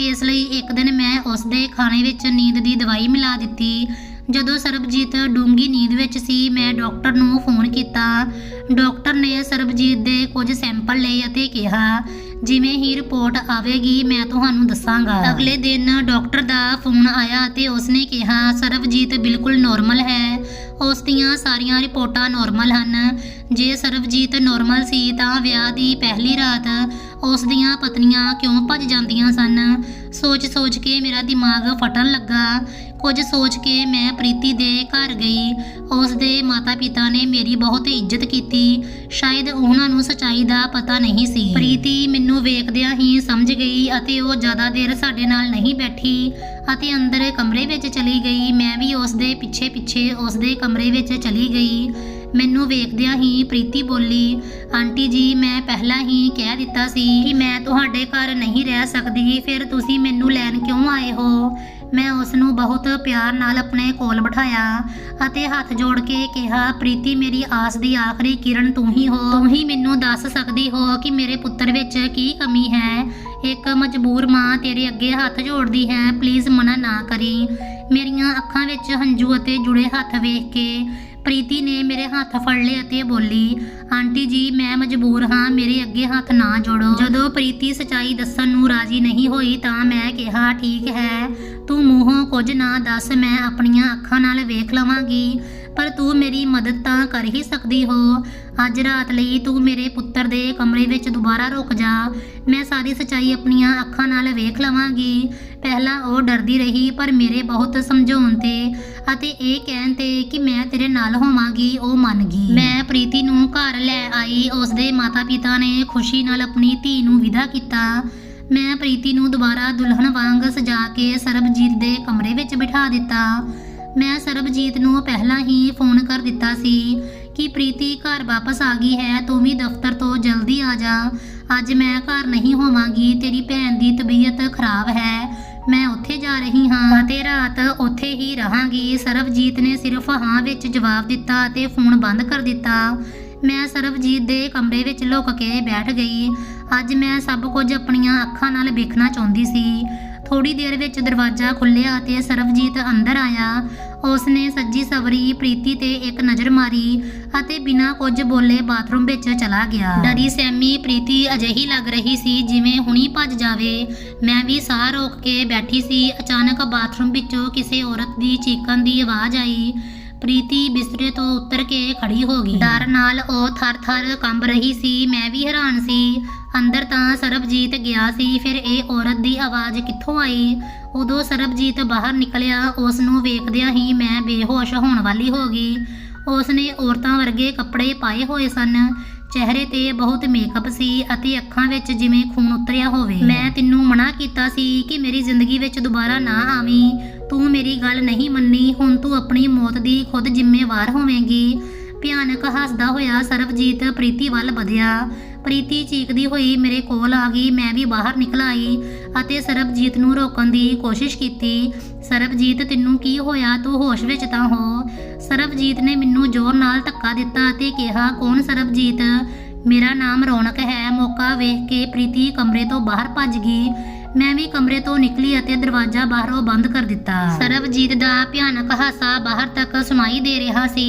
ਇਸ ਲਈ ਇੱਕ ਦਿਨ ਮੈਂ ਉਸ ਦੇ ਖਾਣੇ ਵਿੱਚ ਨੀਂਦ ਦੀ ਦਵਾਈ ਮਿਲਾ ਦਿੱਤੀ। ਜਦੋਂ ਸਰਬਜੀਤ ਡੂੰਗੀ ਨੀਂਦ ਵਿੱਚ ਸੀ, ਮੈਂ ਡਾਕਟਰ ਨੂੰ ਫੋਨ ਕੀਤਾ। ਡਾਕਟਰ ਨੇ ਸਰਬਜੀਤ ਦੇ ਕੁਝ ਸੈਂਪਲ ਲਏ ਅਤੇ ਕਿਹਾ, ਜਿਵੇਂ ਹੀ ਰਿਪੋਰਟ ਆਵੇਗੀ, ਮੈਂ ਤੁਹਾਨੂੰ ਦੱਸਾਂਗਾ। ਅਗਲੇ ਦਿਨ ਡਾਕਟਰ ਦਾ ਫੋਨ ਆਇਆ ਅਤੇ ਉਸਨੇ ਕਿਹਾ, ਸਰਬਜੀਤ ਬਿਲਕੁਲ ਨਾਰਮਲ ਹੈ। ਉਸ ਦੀਆਂ ਸਾਰੀਆਂ ਰਿਪੋਰਟਾਂ ਨਾਰਮਲ ਹਨ। ਜੇ ਸਰਬਜੀਤ ਨਾਰਮਲ ਸੀ ਤਾਂ ਵਿਆਹ ਦੀ ਪਹਿਲੀ ਰਾਤ ਉਸ ਦੀਆਂ ਪਤਨੀਆਂ ਕਿਉਂ ਭੱਜ ਜਾਂਦੀਆਂ ਸਨ? ਸੋਚ-ਸੋਚ ਕੇ ਮੇਰਾ ਦਿਮਾਗ ਫਟਣ ਲੱਗਾ। ਕੁਝ ਸੋਚ ਕੇ ਮੈਂ ਪ੍ਰੀਤੀ ਦੇ ਘਰ ਗਈ। ਉਸ ਦੇ ਮਾਤਾ-ਪਿਤਾ ਨੇ ਮੇਰੀ ਬਹੁਤ ਇੱਜ਼ਤ ਕੀਤੀ। ਸ਼ਾਇਦ ਉਹਨਾਂ ਨੂੰ ਸਚਾਈ ਦਾ ਪਤਾ ਨਹੀਂ ਸੀ। ਪ੍ਰੀਤੀ ਮੈਨੂੰ ਵੇਖਦਿਆਂ ਹੀ ਸਮਝ ਗਈ ਅਤੇ ਉਹ ਜ਼ਿਆਦਾ ਦੇਰ ਸਾਡੇ ਨਾਲ ਨਹੀਂ ਬੈਠੀ ਅਤੇ ਅੰਦਰ ਕਮਰੇ ਵਿੱਚ ਚਲੀ ਗਈ। ਮੈਂ ਵੀ ਉਸ ਦੇ ਪਿੱਛੇ-ਪਿੱਛੇ ਉਸ ਦੇ ਕਮਰੇ ਵਿੱਚ ਚਲੀ ਗਈ। ਮੈਨੂੰ ਵੇਖਦਿਆਂ ਹੀ ਪ੍ਰੀਤੀ ਬੋਲੀ, ਆਂਟੀ ਜੀ, ਮੈਂ ਪਹਿਲਾਂ ਹੀ ਕਹਿ ਦਿੱਤਾ ਸੀ ਕਿ ਮੈਂ ਤੁਹਾਡੇ ਘਰ ਨਹੀਂ ਰਹਿ ਸਕਦੀ, ਫਿਰ ਤੁਸੀਂ ਮੈਨੂੰ ਲੈਣ ਕਿਉਂ ਆਏ ਹੋ? ਮੈਂ ਉਸ ਨੂੰ ਬਹੁਤ ਪਿਆਰ ਨਾਲ ਆਪਣੇ ਕੋਲ ਬਿਠਾਇਆ ਅਤੇ ਹੱਥ ਜੋੜ ਕੇ ਕਿਹਾ, ਪ੍ਰੀਤੀ, ਮੇਰੀ ਆਸ ਦੀ ਆਖਰੀ ਕਿਰਨ ਤੂੰ ਹੀ ਹੋ। ਤੂੰ ਹੀ ਮੈਨੂੰ ਦੱਸ ਸਕਦੀ ਹੋ ਕਿ ਮੇਰੇ ਪੁੱਤਰ ਵਿੱਚ ਕੀ ਕਮੀ ਹੈ? ਇੱਕ ਮਜਬੂਰ ਮਾਂ ਤੇਰੇ ਅੱਗੇ ਹੱਥ ਜੋੜਦੀ ਹੈ। ਪਲੀਜ਼ ਮਨਾ ਨਾ ਕਰੀ। ਮੇਰੀਆਂ ਅੱਖਾਂ ਵਿੱਚ ਹੰਝੂ ਅਤੇ ਜੁੜੇ ਹੱਥ ਵੇਖ ਕੇ ਪ੍ਰੀਤੀ ਨੇ ਮੇਰੇ ਹੱਥ ਫੜ ਲਏ ਅਤੇ ਬੋਲੀ, ਆਂਟੀ ਜੀ, ਮੈਂ ਮਜਬੂਰ ਹਾਂ, ਮੇਰੇ ਅੱਗੇ ਹੱਥ ਨਾ ਜੋੜੋ। ਜਦੋਂ ਪ੍ਰੀਤੀ ਸਚਾਈ ਦੱਸਣ ਨੂੰ ਰਾਜੀ ਨਹੀਂ ਹੋਈ ਤਾਂ ਮੈਂ ਕਿਹਾ, ਠੀਕ ਹੈ, ਤੂੰ ਮੂੰਹੋਂ ਕੁਝ ਨਾ ਦੱਸ, ਮੈਂ ਆਪਣੀਆਂ ਅੱਖਾਂ ਨਾਲ ਵੇਖ ਲਵਾਂਗੀ। ਪਰ ਤੂੰ ਮੇਰੀ ਮਦਦ ਤਾਂ ਕਰ ਹੀ ਸਕਦੀ ਹੋ। ਅੱਜ ਰਾਤ ਲਈ ਤੂੰ ਮੇਰੇ ਪੁੱਤਰ ਦੇ ਕਮਰੇ ਵਿੱਚ ਦੁਬਾਰਾ ਰੁਕ ਜਾ। ਮੈਂ ਸਾਰੀ ਸਚਾਈ ਆਪਣੀਆਂ ਅੱਖਾਂ ਨਾਲ ਵੇਖ ਲਵਾਂਗੀ। ਪਹਿਲਾਂ ਉਹ ਡਰਦੀ ਰਹੀ, ਪਰ ਮੇਰੇ ਬਹੁਤ ਸਮਝਾਉਣ ਤੇ ਅਤੇ ਇਹ ਕਹਿਣ ਤੇ ਕਿ ਮੈਂ ਤੇਰੇ ਨਾਲ ਹੋਵਾਂਗੀ, ਉਹ ਮੰਨ ਗਈ। ਮੈਂ ਪ੍ਰੀਤੀ ਨੂੰ ਘਰ ਲੈ ਆਈ। ਉਸ ਦੇ ਮਾਤਾ-ਪਿਤਾ ਨੇ ਖੁਸ਼ੀ ਨਾਲ ਆਪਣੀ ਧੀ ਨੂੰ ਵਿਦਾ ਕੀਤਾ। ਮੈਂ ਪ੍ਰੀਤੀ ਨੂੰ ਦੁਬਾਰਾ ਦੁਲਹਨ ਵਾਂਗ ਸਜਾ ਕੇ ਸਰਬਜੀਤ ਦੇ ਕਮਰੇ ਵਿੱਚ ਬਿਠਾ ਦਿੱਤਾ। ਮੈਂ ਸਰਬਜੀਤ ਨੂੰ ਪਹਿਲਾਂ ਹੀ ਫੋਨ ਕਰ ਦਿੱਤਾ ਸੀ ਕਿ ਪ੍ਰੀਤੀ ਘਰ ਵਾਪਸ ਆ ਗਈ ਹੈ ਤੂੰ ਵੀ ਦਫ਼ਤਰ ਤੋਂ ਜਲਦੀ ਆ ਜਾ। ਅੱਜ ਮੈਂ ਘਰ ਨਹੀਂ ਹੋਵਾਂਗੀ ਤੇਰੀ ਭੈਣ ਦੀ ਤਬੀਅਤ ਖਰਾਬ ਹੈ। ਮੈਂ ਉੱਥੇ ਜਾ ਰਹੀ ਹਾਂ। ਅਤੇ ਰਾਤ ਉੱਥੇ ਹੀ ਰਹਾਂਗੀ। ਸਰਬਜੀਤ ਨੇ ਸਿਰਫ ਹਾਂ ਵਿੱਚ ਜਵਾਬ ਦਿੱਤਾ ਅਤੇ ਫੋਨ ਬੰਦ ਕਰ ਦਿੱਤਾ। ਮੈਂ ਸਰਬਜੀਤ ਦੇ ਕਮਰੇ ਵਿੱਚ ਲੁਕ ਕੇ ਬੈਠ ਗਈ। ਅੱਜ ਮੈਂ ਸਭ ਕੁਝ ਆਪਣੀਆਂ ਅੱਖਾਂ ਨਾਲ ਵੇਖਣਾ ਚਾਹੁੰਦੀ ਸੀ। ਥੋੜੀ ਦੇਰ ਵਿੱਚ ਦਰਵਾਜ਼ਾ ਖੁੱਲਿਆ ਅਤੇ ਸਰਬਜੀਤ ਅੰਦਰ ਆਇਆ। ਉਸਨੇ ਸੱਜੀ ਸਵਰੀ, ਪ੍ਰੀਤੀ ਤੇ ਇੱਕ ਨਜ਼ਰ ਮਾਰੀ ਅਤੇ ਬਿਨਾਂ ਕੁਝ ਬੋਲੇ ਬਾਥਰੂਮ ਵਿੱਚ ਚਲਾ ਗਿਆ। ਡਰੀ ਸੈਮੀ ਪ੍ਰੀਤੀ ਅਜਿਹੀ ਲੱਗ ਰਹੀ ਸੀ ਜਿਵੇਂ ਹੁਣੀ ਭੱਜ ਜਾਵੇ। ਮੈਂ ਵੀ ਸਾਹ ਰੋਕ ਕੇ ਬੈਠੀ ਸੀ। ਅਚਾਨਕ ਬਾਥਰੂਮ ਵਿੱਚੋਂ ਕਿਸੇ ਔਰਤ ਦੀ ਚੀਕਣ ਦੀ ਆਵਾਜ਼ ਆਈ। ਪ੍ਰੀਤੀ ਬਿਸਤਰੇ ਤੋਂ ਉੱਤਰ ਕੇ ਖੜੀ ਹੋ ਗਈ। ਡਰ ਨਾਲ ਉਹ ਥਰ-ਥਰ ਕੰਬ ਰਹੀ ਸੀ, ਮੈਂ ਵੀ ਹੈਰਾਨ ਸੀ। ਅੰਦਰ ਤਾਂ ਸਰਬਜੀਤ ਗਿਆ ਸੀ, ਫਿਰ ਇਹ ਔਰਤ ਦੀ ਆਵਾਜ਼ ਕਿੱਥੋਂ ਆਈ? ਉਦੋਂ ਸਰਬਜੀਤ ਬਾਹਰ ਨਿਕਲਿਆ ਉਸ ਨੂੰ ਵੇਖਦਿਆਂ ਹੀ ਮੈਂ ਬੇਹੋਸ਼ ਹੋਣ ਵਾਲੀ ਹੋ ਗਈ। ਉਸ ਨੇ ਔਰਤਾਂ ਵਰਗੇ ਕੱਪੜੇ ਪਾਏ ਹੋਏ ਸਨ। ਚਿਹਰੇ ਤੇ ਬਹੁਤ ਮੇਕਅਪ ਸੀ ਅਤੇ ਅੱਖਾਂ ਵਿੱਚ ਜਿਵੇਂ ਖੂਨ ਉਤਰਿਆ ਹੋਵੇ। ਮੈਂ ਤੈਨੂੰ ਮਨਾ ਕੀਤਾ ਸੀ ਕਿ ਮੇਰੀ ਜ਼ਿੰਦਗੀ ਵਿੱਚ ਦੁਬਾਰਾ ਨਾ ਆਵੀਂ। ਤੂੰ ਮੇਰੀ ਗੱਲ ਨਹੀਂ ਮੰਨੀ, ਹੁਣ ਤੂੰ ਆਪਣੀ ਮੌਤ ਦੀ ਖੁਦ ਜ਼ਿੰਮੇਵਾਰ ਹੋਵੇਂਗੀ। ਭਿਆਨਕ ਹੱਸਦਾ ਹੋਇਆ ਸਰਬਜੀਤ ਪ੍ਰੀਤੀ ਵੱਲ ਵਧਿਆ। ਪ੍ਰੀਤੀ ਚੀਕਦੀ ਹੋਈ ਮੇਰੇ ਕੋਲ ਆ ਗਈ, ਮੈਂ ਵੀ ਬਾਹਰ ਨਿਕਲ ਆਈ ਅਤੇ ਸਰਬਜੀਤ ਨੂੰ ਰੋਕਣ ਦੀ ਕੋਸ਼ਿਸ਼ ਕੀਤੀ। ਸਰਬਜੀਤ, ਤੈਨੂੰ ਕੀ ਹੋਇਆ? ਤੂੰ ਹੋਸ਼ ਵਿੱਚ ਤਾਂ ਹੋ? ਸਰਬਜੀਤ ਨੇ ਮੈਨੂੰ ਜ਼ੋਰ ਨਾਲ ਧੱਕਾ ਦਿੱਤਾ ਅਤੇ ਕਿਹਾ, ਕੌਣ ਸਰਬਜੀਤ? ਮੇਰਾ ਨਾਮ ਰੌਣਕ ਹੈ। ਮੌਕਾ ਵੇਖ ਕੇ ਪ੍ਰੀਤੀ ਕਮਰੇ ਤੋਂ ਬਾਹਰ ਭੱਜ ਗਈ। ਮੈਂ ਵੀ ਕਮਰੇ ਤੋਂ ਨਿਕਲੀ ਅਤੇ ਦਰਵਾਜ਼ਾ ਬਾਹਰੋਂ ਬੰਦ ਕਰ ਦਿੱਤਾ। ਸਰਬਜੀਤ ਦਾ ਭਿਆਨਕ ਹਾਸਾ ਬਾਹਰ ਤੱਕ ਸੁਣਾਈ ਦੇ ਰਿਹਾ ਸੀ।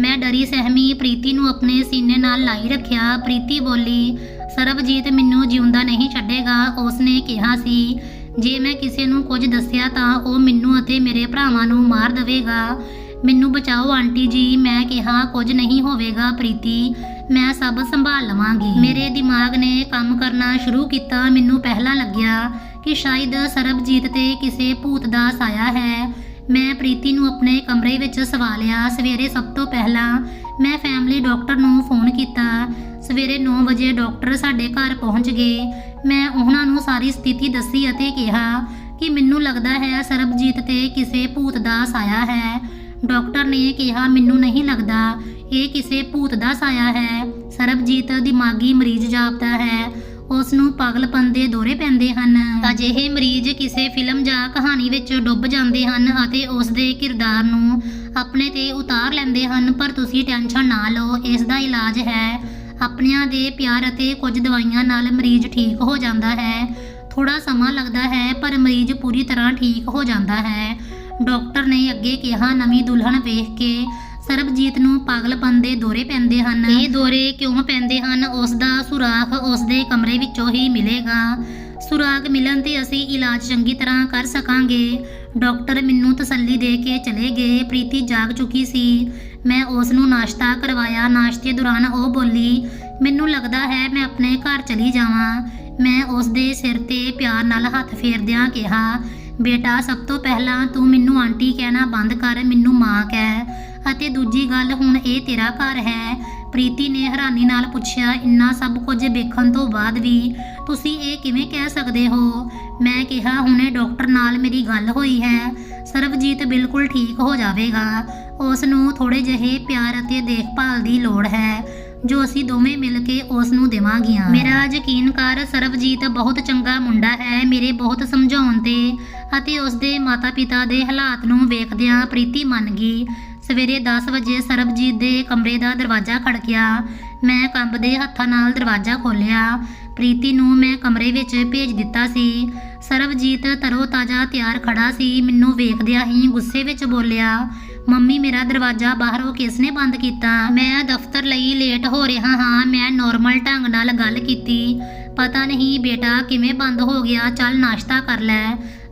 ਮੈਂ ਡਰੀ ਸਹਿਮੀ, ਪ੍ਰੀਤੀ ਨੂੰ ਆਪਣੇ ਸੀਨੇ ਨਾਲ ਲਾਈ ਰੱਖਿਆ। ਪ੍ਰੀਤੀ ਬੋਲੀ, ਸਰਬਜੀਤ ਮੈਨੂੰ ਜਿਉਂਦਾ ਨਹੀਂ ਛੱਡੇਗਾ। ਉਸਨੇ ਕਿਹਾ ਸੀ, ਜੇ ਮੈਂ ਕਿਸੇ ਨੂੰ ਕੁਝ ਦੱਸਿਆ ਤਾਂ ਉਹ ਮੈਨੂੰ ਅਤੇ ਮੇਰੇ ਭਰਾਵਾਂ ਨੂੰ ਮਾਰ ਦੇਵੇਗਾ। ਮੈਨੂੰ ਬਚਾਓ ਆਂਟੀ ਜੀ। ਮੈਂ ਕਿਹਾ, ਕੁਝ ਨਹੀਂ ਹੋਵੇਗਾ ਪ੍ਰੀਤੀ, ਮੈਂ ਸਭ ਸੰਭਾਲ ਲਵਾਂਗੀ। ਮੇਰੇ ਦਿਮਾਗ ਨੇ ਕੰਮ ਕਰਨਾ ਸ਼ੁਰੂ ਕੀਤਾ। ਮੈਨੂੰ ਪਹਿਲਾਂ ਲੱਗਿਆ ਕਿ ਸ਼ਾਇਦ ਸਰਬਜੀਤ ਤੇ ਕਿਸੇ ਭੂਤ ਦਾ ਸਾਇਆ ਹੈ। ਮੈਂ ਪ੍ਰੀਤੀ ਨੂੰ ਆਪਣੇ ਕਮਰੇ ਵਿੱਚ ਸਵਾ ਲਿਆ। ਸਵੇਰੇ ਸਭ ਤੋਂ ਪਹਿਲਾਂ ਮੈਂ ਫੈਮਿਲੀ ਡਾਕਟਰ ਨੂੰ ਫੋਨ ਕੀਤਾ। ਸਵੇਰੇ 9 ਵਜੇ ਡਾਕਟਰ ਸਾਡੇ ਘਰ ਪਹੁੰਚ ਗਏ। ਮੈਂ ਉਹਨਾਂ ਨੂੰ ਸਾਰੀ ਸਥਿਤੀ ਦੱਸੀ ਅਤੇ ਕਿਹਾ ਕਿ ਮੈਨੂੰ ਲੱਗਦਾ ਹੈ ਸਰਬਜੀਤ ਤੇ ਕਿਸੇ ਭੂਤ ਦਾ ਸਾਇਆ ਹੈ। ਡਾਕਟਰ ਨੇ ਕਿਹਾ, ਮੈਨੂੰ ਨਹੀਂ ਲੱਗਦਾ ਇਹ ਕਿਸੇ ਭੂਤ ਦਾ ਸਾਇਆ ਹੈ। ਸਰਬਜੀਤ ਦਿਮਾਗੀ ਮਰੀਜ਼ ਜਾਪਦਾ ਹੈ। ਉਸ ਨੂੰ ਪਾਗਲਪਨ ਦੇ ਦੌਰੇ ਪੈਂਦੇ ਹਨ। ਅਜਿਹੇ ਮਰੀਜ਼ ਕਿਸੇ ਫਿਲਮ ਜਾਂ ਕਹਾਣੀ ਵਿੱਚ ਡੁੱਬ ਜਾਂਦੇ ਹਨ ਅਤੇ ਉਸ ਦੇ ਕਿਰਦਾਰ ਨੂੰ ਆਪਣੇ ਤੇ ਉਤਾਰ ਲੈਂਦੇ ਹਨ, ਪਰ ਤੁਸੀਂ ਟੈਨਸ਼ਨ ਨਾ ਲਓ ਇਸ ਦਾ ਇਲਾਜ ਹੈ। ਆਪਣਿਆਂ ਦੇ ਪਿਆਰ ਅਤੇ ਕੁਝ ਦਵਾਈਆਂ ਨਾਲ ਮਰੀਜ਼ ਠੀਕ ਹੋ ਜਾਂਦਾ ਹੈ। ਥੋੜਾ ਸਮਾਂ ਲੱਗਦਾ ਹੈ, ਪਰ ਮਰੀਜ਼ ਪੂਰੀ ਤਰ੍ਹਾਂ ਠੀਕ ਹੋ ਜਾਂਦਾ ਹੈ। ਡਾਕਟਰ ਨੇ ਅੱਗੇ ਕਿਹਾ, ਨਵੀਂ ਦੁਲਹਨ ਵੇਖ ਕੇ ਸਰਬਜੀਤ ਨੂੰ ਪਾਗਲਪਨ ਦੇ ਦੌਰੇ ਪੈਂਦੇ ਹਨ। ਇਹ ਦੌਰੇ ਕਿਉਂ ਪੈਂਦੇ ਹਨ? ਉਸ ਦਾ ਸੁਰਾਖ ਉਸ ਦੇ ਕਮਰੇ ਵਿੱਚੋਂ ਹੀ ਮਿਲੇਗਾ। ਸੁਰਾਗ ਮਿਲਣ ਤੇ ਅਸੀਂ ਇਲਾਜ ਚੰਗੀ ਤਰ੍ਹਾਂ ਕਰ ਸਕਾਂਗੇ। ਡਾਕਟਰ ਮੈਨੂੰ ਤਸੱਲੀ ਦੇ ਕੇ ਚਲੇ ਗਏ। ਪ੍ਰੀਤੀ ਜਾਗ ਚੁੱਕੀ ਸੀ। ਮੈਂ ਉਸ ਨੂੰ ਨਾਸ਼ਤਾ ਕਰਵਾਇਆ। ਨਾਸ਼ਤੇ ਦੌਰਾਨ ਉਹ ਬੋਲੀ, ਮੈਨੂੰ ਲੱਗਦਾ ਹੈ ਮੈਂ ਆਪਣੇ ਘਰ ਚਲੀ ਜਾਵਾਂ। ਮੈਂ ਉਸ ਦੇ ਸਿਰ ਤੇ ਪਿਆਰ ਨਾਲ ਹੱਥ ਫੇਰਦਿਆਂ ਕਿਹਾ ਬੇਟਾ, ਸਭ ਤੋਂ ਪਹਿਲਾਂ ਤੂੰ ਮੈਨੂੰ ਆਂਟੀ ਕਹਿਣਾ ਬੰਦ ਕਰ, ਮੈਨੂੰ ਮਾਂ ਕਹਿ। ਅਤੇ ਦੂਜੀ ਗੱਲ, ਹੁਣ ਇਹ ਤੇਰਾ ਘਰ ਹੈ। ਪ੍ਰੀਤੀ ਨੇ ਹੈਰਾਨੀ ਨਾਲ ਪੁੱਛਿਆ, ਇੰਨਾ ਸਭ ਕੁਝ ਵੇਖਣ ਤੋਂ ਬਾਅਦ ਵੀ ਤੁਸੀਂ ਇਹ ਕਿਵੇਂ ਕਹਿ ਸਕਦੇ ਹੋ? ਮੈਂ ਕਿਹਾ, ਹੁਣੇ ਡਾਕਟਰ ਨਾਲ ਮੇਰੀ ਗੱਲ ਹੋਈ ਹੈ। ਸਰਬਜੀਤ ਬਿਲਕੁਲ ਠੀਕ ਹੋ ਜਾਵੇਗਾ। ਉਸ ਨੂੰ ਥੋੜੇ ਜਿਹੇ ਪਿਆਰ ਅਤੇ ਦੇਖਭਾਲ ਦੀ ਲੋੜ ਹੈ। ਜੋ ਅਸੀਂ ਦੋਵੇਂ ਮਿਲ ਕੇ ਉਸ ਨੂੰ ਦੇਵਾਂਗੀਆਂ। ਮੇਰਾ ਯਕੀਨ ਕਰ ਸਰਬਜੀਤ ਬਹੁਤ ਚੰਗਾ ਮੁੰਡਾ ਹੈ, ਮੇਰੇ ਬਹੁਤ ਸਮਝਾਉਣ ਤੇ ਅਤੇ ਉਸ ਦੇ ਮਾਤਾ-ਪਿਤਾ ਦੇ ਹਾਲਾਤ ਨੂੰ ਵੇਖਦਿਆਂ ਪ੍ਰੀਤੀ ਮੰਨ ਗਈ। ਸਵੇਰੇ 10 ਵਜੇ ਸਰਬਜੀਤ ਦੇ ਕਮਰੇ ਦਾ ਦਰਵਾਜ਼ਾ ਖੜਕਿਆ। ਮੈਂ ਕੰਬਦੇ ਹੱਥਾਂ ਨਾਲ ਦਰਵਾਜ਼ਾ ਖੋਲ੍ਹਿਆ। ਪ੍ਰੀਤੀ ਨੂੰ ਮੈਂ ਕਮਰੇ ਵਿੱਚ ਭੇਜ ਦਿੱਤਾ ਸੀ। ਸਰਬਜੀਤ ਤਰੋ ਤਾਜ਼ਾ ਤਿਆਰ ਖੜਾ ਸੀ। ਮੈਨੂੰ ਵੇਖਦਿਆਂ ਹੀ ਗੁੱਸੇ ਵਿੱਚ ਬੋਲਿਆ ਮੰਮੀ ਮੇਰਾ ਦਰਵਾਜ਼ਾ ਬਾਹਰੋਂ ਕਿਸ ਨੇ ਬੰਦ ਕੀਤਾ? ਮੈਂ ਦਫ਼ਤਰ ਲਈ ਲੇਟ ਹੋ ਰਿਹਾ ਹਾਂ। ਮੈਂ ਨਾਰਮਲ ਢੰਗ ਨਾਲ ਗੱਲ ਕੀਤੀ। ਪਤਾ ਨਹੀਂ ਬੇਟਾ ਕਿਵੇਂ ਬੰਦ ਹੋ ਗਿਆ। ਚੱਲ ਨਾਸ਼ਤਾ ਕਰ ਲੈ।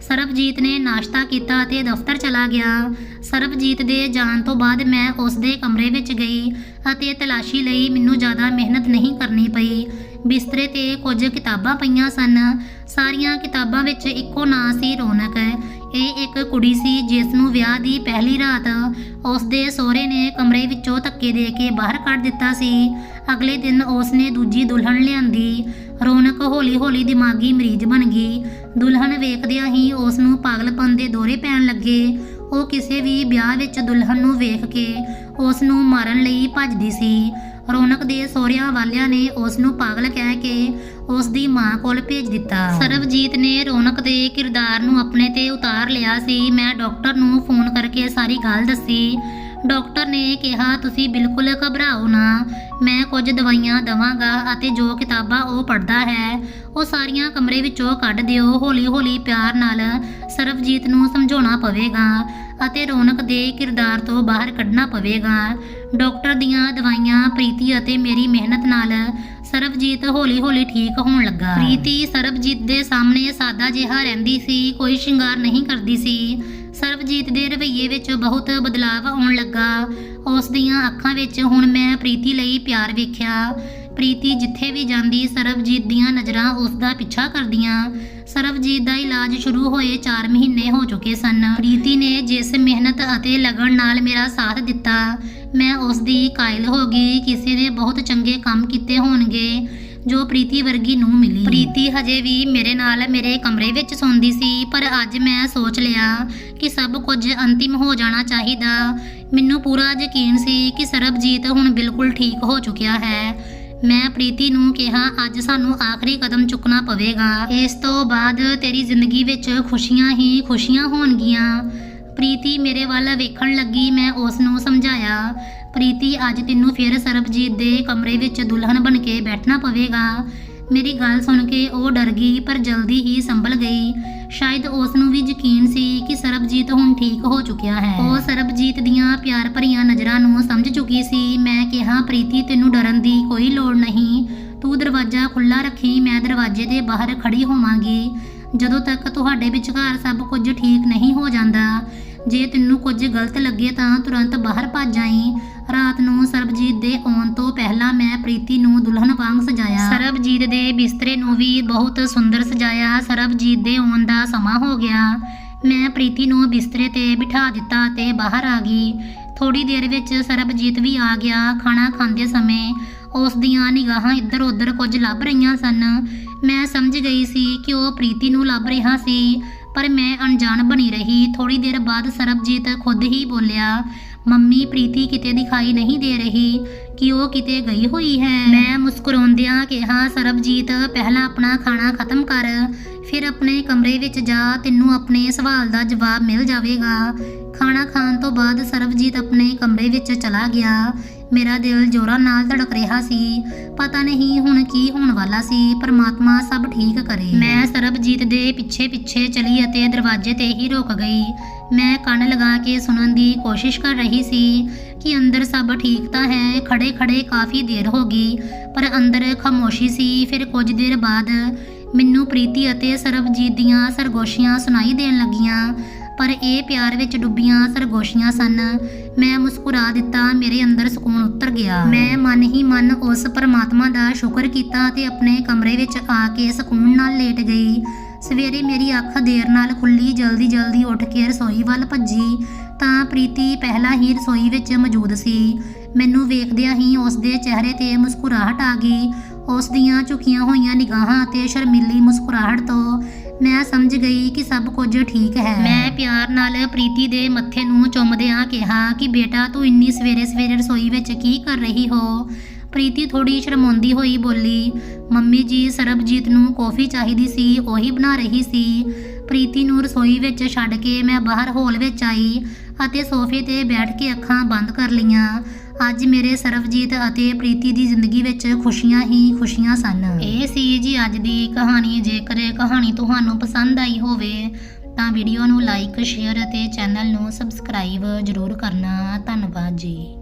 ਸਰਬਜੀਤ ਨੇ ਨਾਸ਼ਤਾ ਕੀਤਾ ਅਤੇ ਦਫ਼ਤਰ ਚਲਾ ਗਿਆ। ਸਰਬਜੀਤ ਦੇ ਜਾਣ ਤੋਂ ਬਾਅਦ ਮੈਂ ਉਸ ਦੇ ਕਮਰੇ ਵਿੱਚ ਗਈ ਅਤੇ ਤਲਾਸ਼ੀ ਲਈ ਮੈਨੂੰ ਜ਼ਿਆਦਾ ਮਿਹਨਤ ਨਹੀਂ ਕਰਨੀ ਪਈ। ਬਿਸਤਰੇ ਤੇ ਕੁਝ ਕਿਤਾਬਾਂ ਪਈਆਂ ਸਨ। ਸਾਰੀਆਂ ਕਿਤਾਬਾਂ ਵਿੱਚ ਇੱਕੋ ਨਾਂ ਸੀ ਰੌਣਕ। ਇਹ ਇੱਕ ਕੁੜੀ ਸੀ ਜਿਸ ਨੂੰ ਵਿਆਹ ਦੀ ਪਹਿਲੀ ਰਾਤ ਉਸ ਦੇ ਸਹੁਰੇ ਨੇ ਕਮਰੇ ਵਿੱਚੋਂ ਧੱਕੇ ਦੇ ਕੇ ਬਾਹਰ ਕੱਢ ਦਿੱਤਾ ਸੀ। ਅਗਲੇ ਦਿਨ ਉਸ ਨੇ ਦੂਜੀ ਦੁਲਹਨ ਲਿਆਂਦੀ। ਰੌਣਕ ਹੌਲੀ-ਹੌਲੀ ਦਿਮਾਗੀ ਮਰੀਜ਼ ਬਣ ਗਈ। ਦੁਲਹਨ ਵੇਖਦਿਆਂ ਹੀ ਉਸ ਨੂੰ ਪਾਗਲਪਨ ਦੇ ਦੌਰੇ ਪੈਣ ਲੱਗੇ। ਉਹ ਕਿਸੇ ਵੀ ਵਿਆਹ ਵਿੱਚ ਦੁਲਹਨ ਨੂੰ ਵੇਖ ਕੇ ਉਸ ਨੂੰ ਮਾਰਨ ਲਈ ਭੱਜਦੀ ਸੀ। ਰੌਣਕ ਦੇ ਸਹੁਰਿਆਂ ਵਾਲਿਆਂ ਨੇ ਉਸ ਨੂੰ ਪਾਗਲ ਕਹਿ ਕੇ ਉਸ ਦੀ ਮਾਂ ਕੋਲ ਭੇਜ ਦਿੱਤਾ। ਸਰਬਜੀਤ ਨੇ ਰੌਣਕ ਦੇ ਕਿਰਦਾਰ ਨੂੰ ਆਪਣੇ ਤੇ ਉਤਾਰ ਲਿਆ ਸੀ। ਮੈਂ ਡਾਕਟਰ ਨੂੰ ਫੋਨ ਕਰਕੇ ਸਾਰੀ ਗੱਲ ਦੱਸੀ। ਡਾਕਟਰ ਨੇ ਕਿਹਾ, ਤੁਸੀਂ ਬਿਲਕੁਲ ਘਬਰਾਓ ਨਾ। ਮੈਂ ਕੁਝ ਦਵਾਈਆਂ ਦਵਾਂਗਾ ਅਤੇ ਜੋ ਕਿਤਾਬਾਂ ਉਹ ਪੜ੍ਹਦਾ ਹੈ, ਉਹ ਸਾਰੀਆਂ ਕਮਰੇ ਵਿੱਚੋਂ ਕੱਢ ਦਿਓ। ਹੌਲੀ-ਹੌਲੀ ਪਿਆਰ ਨਾਲ ਸਰਬਜੀਤ ਨੂੰ ਸਮਝਾਉਣਾ ਪਵੇਗਾ। ਅਤੇ ਰੌਣਕ ਦੇ ਕਿਰਦਾਰ ਤੋਂ ਬਾਹਰ ਕੱਢਣਾ ਪਵੇਗਾ। ਡਾਕਟਰ ਦੀਆਂ ਦਵਾਈਆਂ ਪ੍ਰੀਤੀ ਅਤੇ ਮੇਰੀ ਮਿਹਨਤ ਨਾਲ ਸਰਬਜੀਤ ਹੌਲੀ-ਹੌਲੀ ਠੀਕ ਹੋਣ ਲੱਗਾ। ਪ੍ਰੀਤੀ ਸਰਬਜੀਤ ਦੇ ਸਾਹਮਣੇ ਸਾਦਾ ਜਿਹਾ ਰਹਿੰਦੀ ਸੀ, ਕੋਈ ਸ਼ਿੰਗਾਰ ਨਹੀਂ ਕਰਦੀ ਸੀ। ਸਰਬਜੀਤ ਦੇ ਰਵੱਈਏ ਵਿੱਚ ਬਹੁਤ ਬਦਲਾਅ ਆਉਣ ਲੱਗਾ। ਉਸ ਦੀਆਂ ਅੱਖਾਂ ਵਿੱਚ ਹੁਣ ਮੈਂ ਪ੍ਰੀਤੀ ਲਈ ਪਿਆਰ ਵੇਖਿਆ। ਪ੍ਰੀਤੀ ਜਿੱਥੇ ਵੀ ਜਾਂਦੀ, ਸਰਬਜੀਤ ਦੀਆਂ ਨਜ਼ਰਾਂ ਉਸ ਦਾ ਪਿੱਛਾ ਕਰਦੀਆਂ। ਸਰਬਜੀਤ ਦਾ ਇਲਾਜ ਸ਼ੁਰੂ ਹੋਏ 4 ਮਹੀਨੇ ਹੋ ਚੁੱਕੇ ਸਨ। ਪ੍ਰੀਤੀ ਨੇ ਜਿਸ ਮਿਹਨਤ ਅਤੇ ਲਗਨ ਨਾਲ ਮੇਰਾ ਸਾਥ ਦਿੱਤਾ, ਮੈਂ ਉਸ ਦੀ ਕਾਇਲ ਹੋ ਗਈ। ਕਿਸੇ ਨੇ ਬਹੁਤ ਚੰਗੇ ਕੰਮ ਕੀਤੇ ਹੋਣਗੇ, ਜੋ ਪ੍ਰੀਤੀ ਵਰਗੀ ਨੂੰ ਮਿਲੀ। ਪ੍ਰੀਤੀ ਹਜੇ ਵੀ ਮੇਰੇ ਨਾਲ ਮੇਰੇ ਕਮਰੇ ਵਿੱਚ ਸੌਂਦੀ ਸੀ, ਪਰ ਅੱਜ ਮੈਂ ਸੋਚ ਲਿਆ ਕਿ ਸਭ ਕੁਝ ਅੰਤਿਮ ਹੋ ਜਾਣਾ ਚਾਹੀਦਾ। ਮੈਨੂੰ ਪੂਰਾ ਯਕੀਨ ਸੀ ਕਿ ਸਰਬਜੀਤ ਹੁਣ ਬਿਲਕੁਲ ਠੀਕ ਹੋ ਚੁੱਕਿਆ ਹੈ। ਮੈਂ ਪ੍ਰੀਤੀ ਨੂੰ ਕਿਹਾ, ਅੱਜ ਸਾਨੂੰ ਆਖਰੀ ਕਦਮ ਚੁੱਕਣਾ ਪਵੇਗਾ। ਇਸ ਤੋਂ ਬਾਅਦ ਤੇਰੀ ਜ਼ਿੰਦਗੀ ਵਿੱਚ ਖੁਸ਼ੀਆਂ ਹੀ ਖੁਸ਼ੀਆਂ ਹੋਣਗੀਆਂ। ਪ੍ਰੀਤੀ ਮੇਰੇ ਵੱਲ ਵੇਖਣ ਲੱਗੀ, ਮੈਂ ਉਸ ਨੂੰ ਸਮਝਾਇਆ, ਪ੍ਰੀਤੀ, ਅੱਜ ਤੈਨੂੰ ਫਿਰ ਸਰਬਜੀਤ ਦੇ ਕਮਰੇ ਵਿੱਚ ਦੁਲਹਨ ਬਣ ਕੇ ਬੈਠਣਾ ਪਵੇਗਾ। ਮੇਰੀ ਗੱਲ ਸੁਣ ਕੇ ਉਹ ਡਰ ਗਈ, ਪਰ ਜਲਦੀ ਹੀ ਸੰਭਲ ਗਈ। ਸ਼ਾਇਦ ਉਸ ਨੂੰ ਵੀ ਯਕੀਨ ਸੀ ਕਿ ਸਰਬਜੀਤ ਹੁਣ ਠੀਕ ਹੋ ਚੁੱਕਿਆ ਹੈ। ਉਹ ਸਰਬਜੀਤ ਦੀਆਂ ਪਿਆਰ ਭਰੀਆਂ ਨਜ਼ਰਾਂ ਨੂੰ ਸਮਝ ਚੁੱਕੀ ਸੀ। ਮੈਂ ਕਿਹਾ, ਪ੍ਰੀਤੀ, ਤੈਨੂੰ ਡਰਨ ਦੀ ਕੋਈ ਲੋੜ ਨਹੀਂ। ਤੂੰ ਦਰਵਾਜ਼ਾ ਖੁੱਲਾ ਰੱਖੀ, ਮੈਂ ਦਰਵਾਜ਼ੇ ਦੇ ਬਾਹਰ ਖੜੀ ਹੋਵਾਂਗੀ। ਜਦੋਂ ਤੱਕ ਤੁਹਾਡੇ ਵਿਚਕਾਰ ਸਭ ਕੁਝ ਠੀਕ ਨਹੀਂ ਹੋ ਜਾਂਦਾ, ਜੇ ਤੈਨੂੰ ਕੁਝ ਗਲਤ ਲੱਗੇ ਤਾਂ ਤੁਰੰਤ ਬਾਹਰ ਭੱਜ ਜਾਈਂ। ਰਾਤ ਨੂੰ ਸਰਬਜੀਤ ਦੇ ਆਉਣ ਤੋਂ ਪਹਿਲਾਂ ਮੈਂ ਪ੍ਰੀਤੀ ਨੂੰ ਦੁਲਹਨ ਵਾਂਗ ਸਜਾਇਆ। ਸਰਬਜੀਤ ਦੇ ਬਿਸਤਰੇ ਨੂੰ ਵੀ ਬਹੁਤ ਸੁੰਦਰ ਸਜਾਇਆ। ਸਰਬਜੀਤ ਦੇ ਆਉਣ ਦਾ ਸਮਾਂ ਹੋ ਗਿਆ। ਮੈਂ ਪ੍ਰੀਤੀ ਨੂੰ ਬਿਸਤਰੇ ਤੇ ਬਿਠਾ ਦਿੱਤਾ ਤੇ ਬਾਹਰ ਆ ਗਈ। ਥੋੜੀ ਦੇਰ ਵਿੱਚ ਸਰਬਜੀਤ ਵੀ ਆ ਗਿਆ। ਖਾਣਾ ਖਾਂਦੇ ਸਮੇਂ ਉਸ ਦੀਆਂ ਨਿਗਾਹਾਂ ਇੱਧਰ ਉੱਧਰ ਕੁਝ ਲੱਭ ਰਹੀਆਂ ਸਨ। ਮੈਂ ਸਮਝ ਗਈ ਸੀ ਕਿ ਉਹ ਪ੍ਰੀਤੀ ਨੂੰ ਲੱਭ ਰਿਹਾ ਸੀ, ਪਰ ਮੈਂ ਅਣਜਾਣ ਬਣੀ ਰਹੀ। ਥੋੜੀ ਦੇਰ ਬਾਅਦ ਸਰਬਜੀਤ ਖੁਦ ਹੀ ਬੋਲਿਆ ਮੰਮੀ ਪ੍ਰੀਤੀ ਕਿਤੇ ਦਿਖਾਈ ਨਹੀਂ ਦੇ ਰਹੀ ਕਿ ਉਹ ਕਿਤੇ ਗਈ ਹੋਈ ਹੈ। ਮੈਂ ਮੁਸਕਰਾਉਂਦਿਆਂ ਕਿਹਾ, ਸਰਬਜੀਤ, ਪਹਿਲਾਂ ਆਪਣਾ ਖਾਣਾ ਖਤਮ ਕਰ। ਫਿਰ ਆਪਣੇ ਕਮਰੇ ਵਿੱਚ ਜਾ, ਤੈਨੂੰ ਆਪਣੇ ਸਵਾਲ ਦਾ ਜਵਾਬ ਮਿਲ ਜਾਵੇਗਾ। ਖਾਣਾ ਖਾਣ ਤੋਂ ਬਾਅਦ ਸਰਬਜੀਤ ਆਪਣੇ ਕਮਰੇ ਵਿੱਚ ਚਲਾ ਗਿਆ। ਮੇਰਾ ਦਿਲ ਜ਼ੋਰਾਂ ਨਾਲ ਧੜਕ ਰਿਹਾ ਸੀ। ਪਤਾ ਨਹੀਂ ਹੁਣ ਕੀ ਹੋਣ ਵਾਲਾ ਸੀ, ਪਰਮਾਤਮਾ ਸਭ ਠੀਕ ਕਰੇ। ਮੈਂ ਸਰਬਜੀਤ ਦੇ ਪਿੱਛੇ ਪਿੱਛੇ ਚਲੀ ਅਤੇ ਦਰਵਾਜ਼ੇ ਤੇ ਹੀ ਰੁਕ ਗਈ। ਮੈਂ ਕੰਨ ਲਗਾ ਕੇ ਸੁਣਨ ਦੀ ਕੋਸ਼ਿਸ਼ ਕਰ ਰਹੀ ਸੀ ਕਿ ਅੰਦਰ ਸਭ ਠੀਕ ਤਾਂ ਹੈ ਖੜੇ ਖੜੇ ਕਾਫੀ ਦੇਰ ਹੋ ਗਈ, ਪਰ ਅੰਦਰ ਖਾਮੋਸ਼ੀ ਸੀ। ਫਿਰ ਕੁਝ ਦੇਰ ਬਾਅਦ ਮੈਨੂੰ ਪ੍ਰੀਤੀ ਅਤੇ ਸਰਬਜੀਤ ਦੀਆਂ ਸਰਗੋਸ਼ੀਆਂ ਸੁਣਾਈ ਦੇਣ ਲੱਗੀਆਂ, ਪਰ ਇਹ ਪਿਆਰ ਵਿੱਚ ਡੁੱਬੀਆਂ ਸਰਗੋਸ਼ੀਆਂ ਸਨ। ਮੈਂ ਮੁਸਕਰਾ ਦਿੱਤਾ, ਮੇਰੇ ਅੰਦਰ ਸਕੂਨ ਉਤਰ ਗਿਆ। ਮੈਂ ਮਨ ਹੀ ਮਨ ਉਸ ਪਰਮਾਤਮਾ ਦਾ ਸ਼ੁਕਰ ਕੀਤਾ ਤੇ ਆਪਣੇ ਕਮਰੇ ਵਿੱਚ ਆ ਕੇ ਸਕੂਨ ਨਾਲ ਲੇਟ ਗਈ। ਸਵੇਰੇ ਮੇਰੀ ਅੱਖ ਦੇਰ ਨਾਲ ਖੁੱਲੀ, ਜਲਦੀ ਜਲਦੀ ਉੱਠ ਕੇ ਰਸੋਈ ਵੱਲ ਭੱਜੀ। ਤਾਂ ਪ੍ਰੀਤੀ ਪਹਿਲਾਂ ਹੀ ਰਸੋਈ ਵਿੱਚ ਮੌਜੂਦ ਸੀ। ਮੈਨੂੰ ਵੇਖਦਿਆਂ ਹੀ ਉਸ ਦੇ ਚਿਹਰੇ ਤੇ ਮੁਸਕਰਾਹਟ ਆ ਗਈ। ਉਸ ਦੀਆਂ ਝੁਕੀਆਂ ਹੋਈਆਂ ਨਿਗਾਹਾਂ ਅਤੇ ਸ਼ਰਮੀਲੀ ਮੁਸਕਰਾਹਟ ਤੋਂ ਮੈਂ ਸਮਝ ਗਈ ਕਿ ਸਭ ਕੁਝ ਠੀਕ ਹੈ। ਮੈਂ ਪਿਆਰ ਨਾਲ ਪ੍ਰੀਤੀ ਦੇ ਮੱਥੇ ਨੂੰ ਚੁੰਮਦਿਆਂ ਕਿਹਾ ਕਿ ਬੇਟਾ, ਤੂੰ ਇੰਨੀ ਸਵੇਰੇ ਸਵੇਰੇ ਰਸੋਈ ਵਿੱਚ ਕੀ ਕਰ ਰਹੀ ਹੋ? ਪ੍ਰੀਤੀ ਥੋੜੀ ਸ਼ਰਮਾਉਂਦੀ ਹੋਈ ਬੋਲੀ, ਮੰਮੀ ਜੀ, ਸਰਬਜੀਤ ਨੂੰ ਕੌਫੀ ਚਾਹੀਦੀ ਸੀ, ਉਹੀ ਬਣਾ ਰਹੀ ਸੀ। ਪ੍ਰੀਤੀ ਨੂੰ ਰਸੋਈ ਵਿੱਚ ਛੱਡ ਕੇ ਮੈਂ ਬਾਹਰ ਹਾਲ ਵਿੱਚ ਆਈ ਅਤੇ ਸੋਫੇ ਤੇ ਬੈਠ ਕੇ ਅੱਖਾਂ ਬੰਦ ਕਰ ਲਈਆਂ। ਅੱਜ ਮੇਰੇ ਸਰਬਜੀਤ ਅਤੇ ਪ੍ਰੀਤੀ ਦੀ ਜ਼ਿੰਦਗੀ ਵਿੱਚ ਖੁਸ਼ੀਆਂ ਹੀ ਖੁਸ਼ੀਆਂ ਸਨ। ਇਹ ਸੀ ਜੀ ਅੱਜ ਦੀ ਕਹਾਣੀ। ਜੇਕਰ ਇਹ ਕਹਾਣੀ ਤੁਹਾਨੂੰ ਪਸੰਦ ਆਈ ਹੋਵੇ, ਤਾਂ ਵੀਡੀਓ ਨੂੰ ਲਾਈਕ, ਸ਼ੇਅਰ ਅਤੇ ਚੈਨਲ ਨੂੰ ਸਬਸਕ੍ਰਾਈਬ ਜ਼ਰੂਰ ਕਰਨਾ। ਧੰਨਵਾਦ ਜੀ।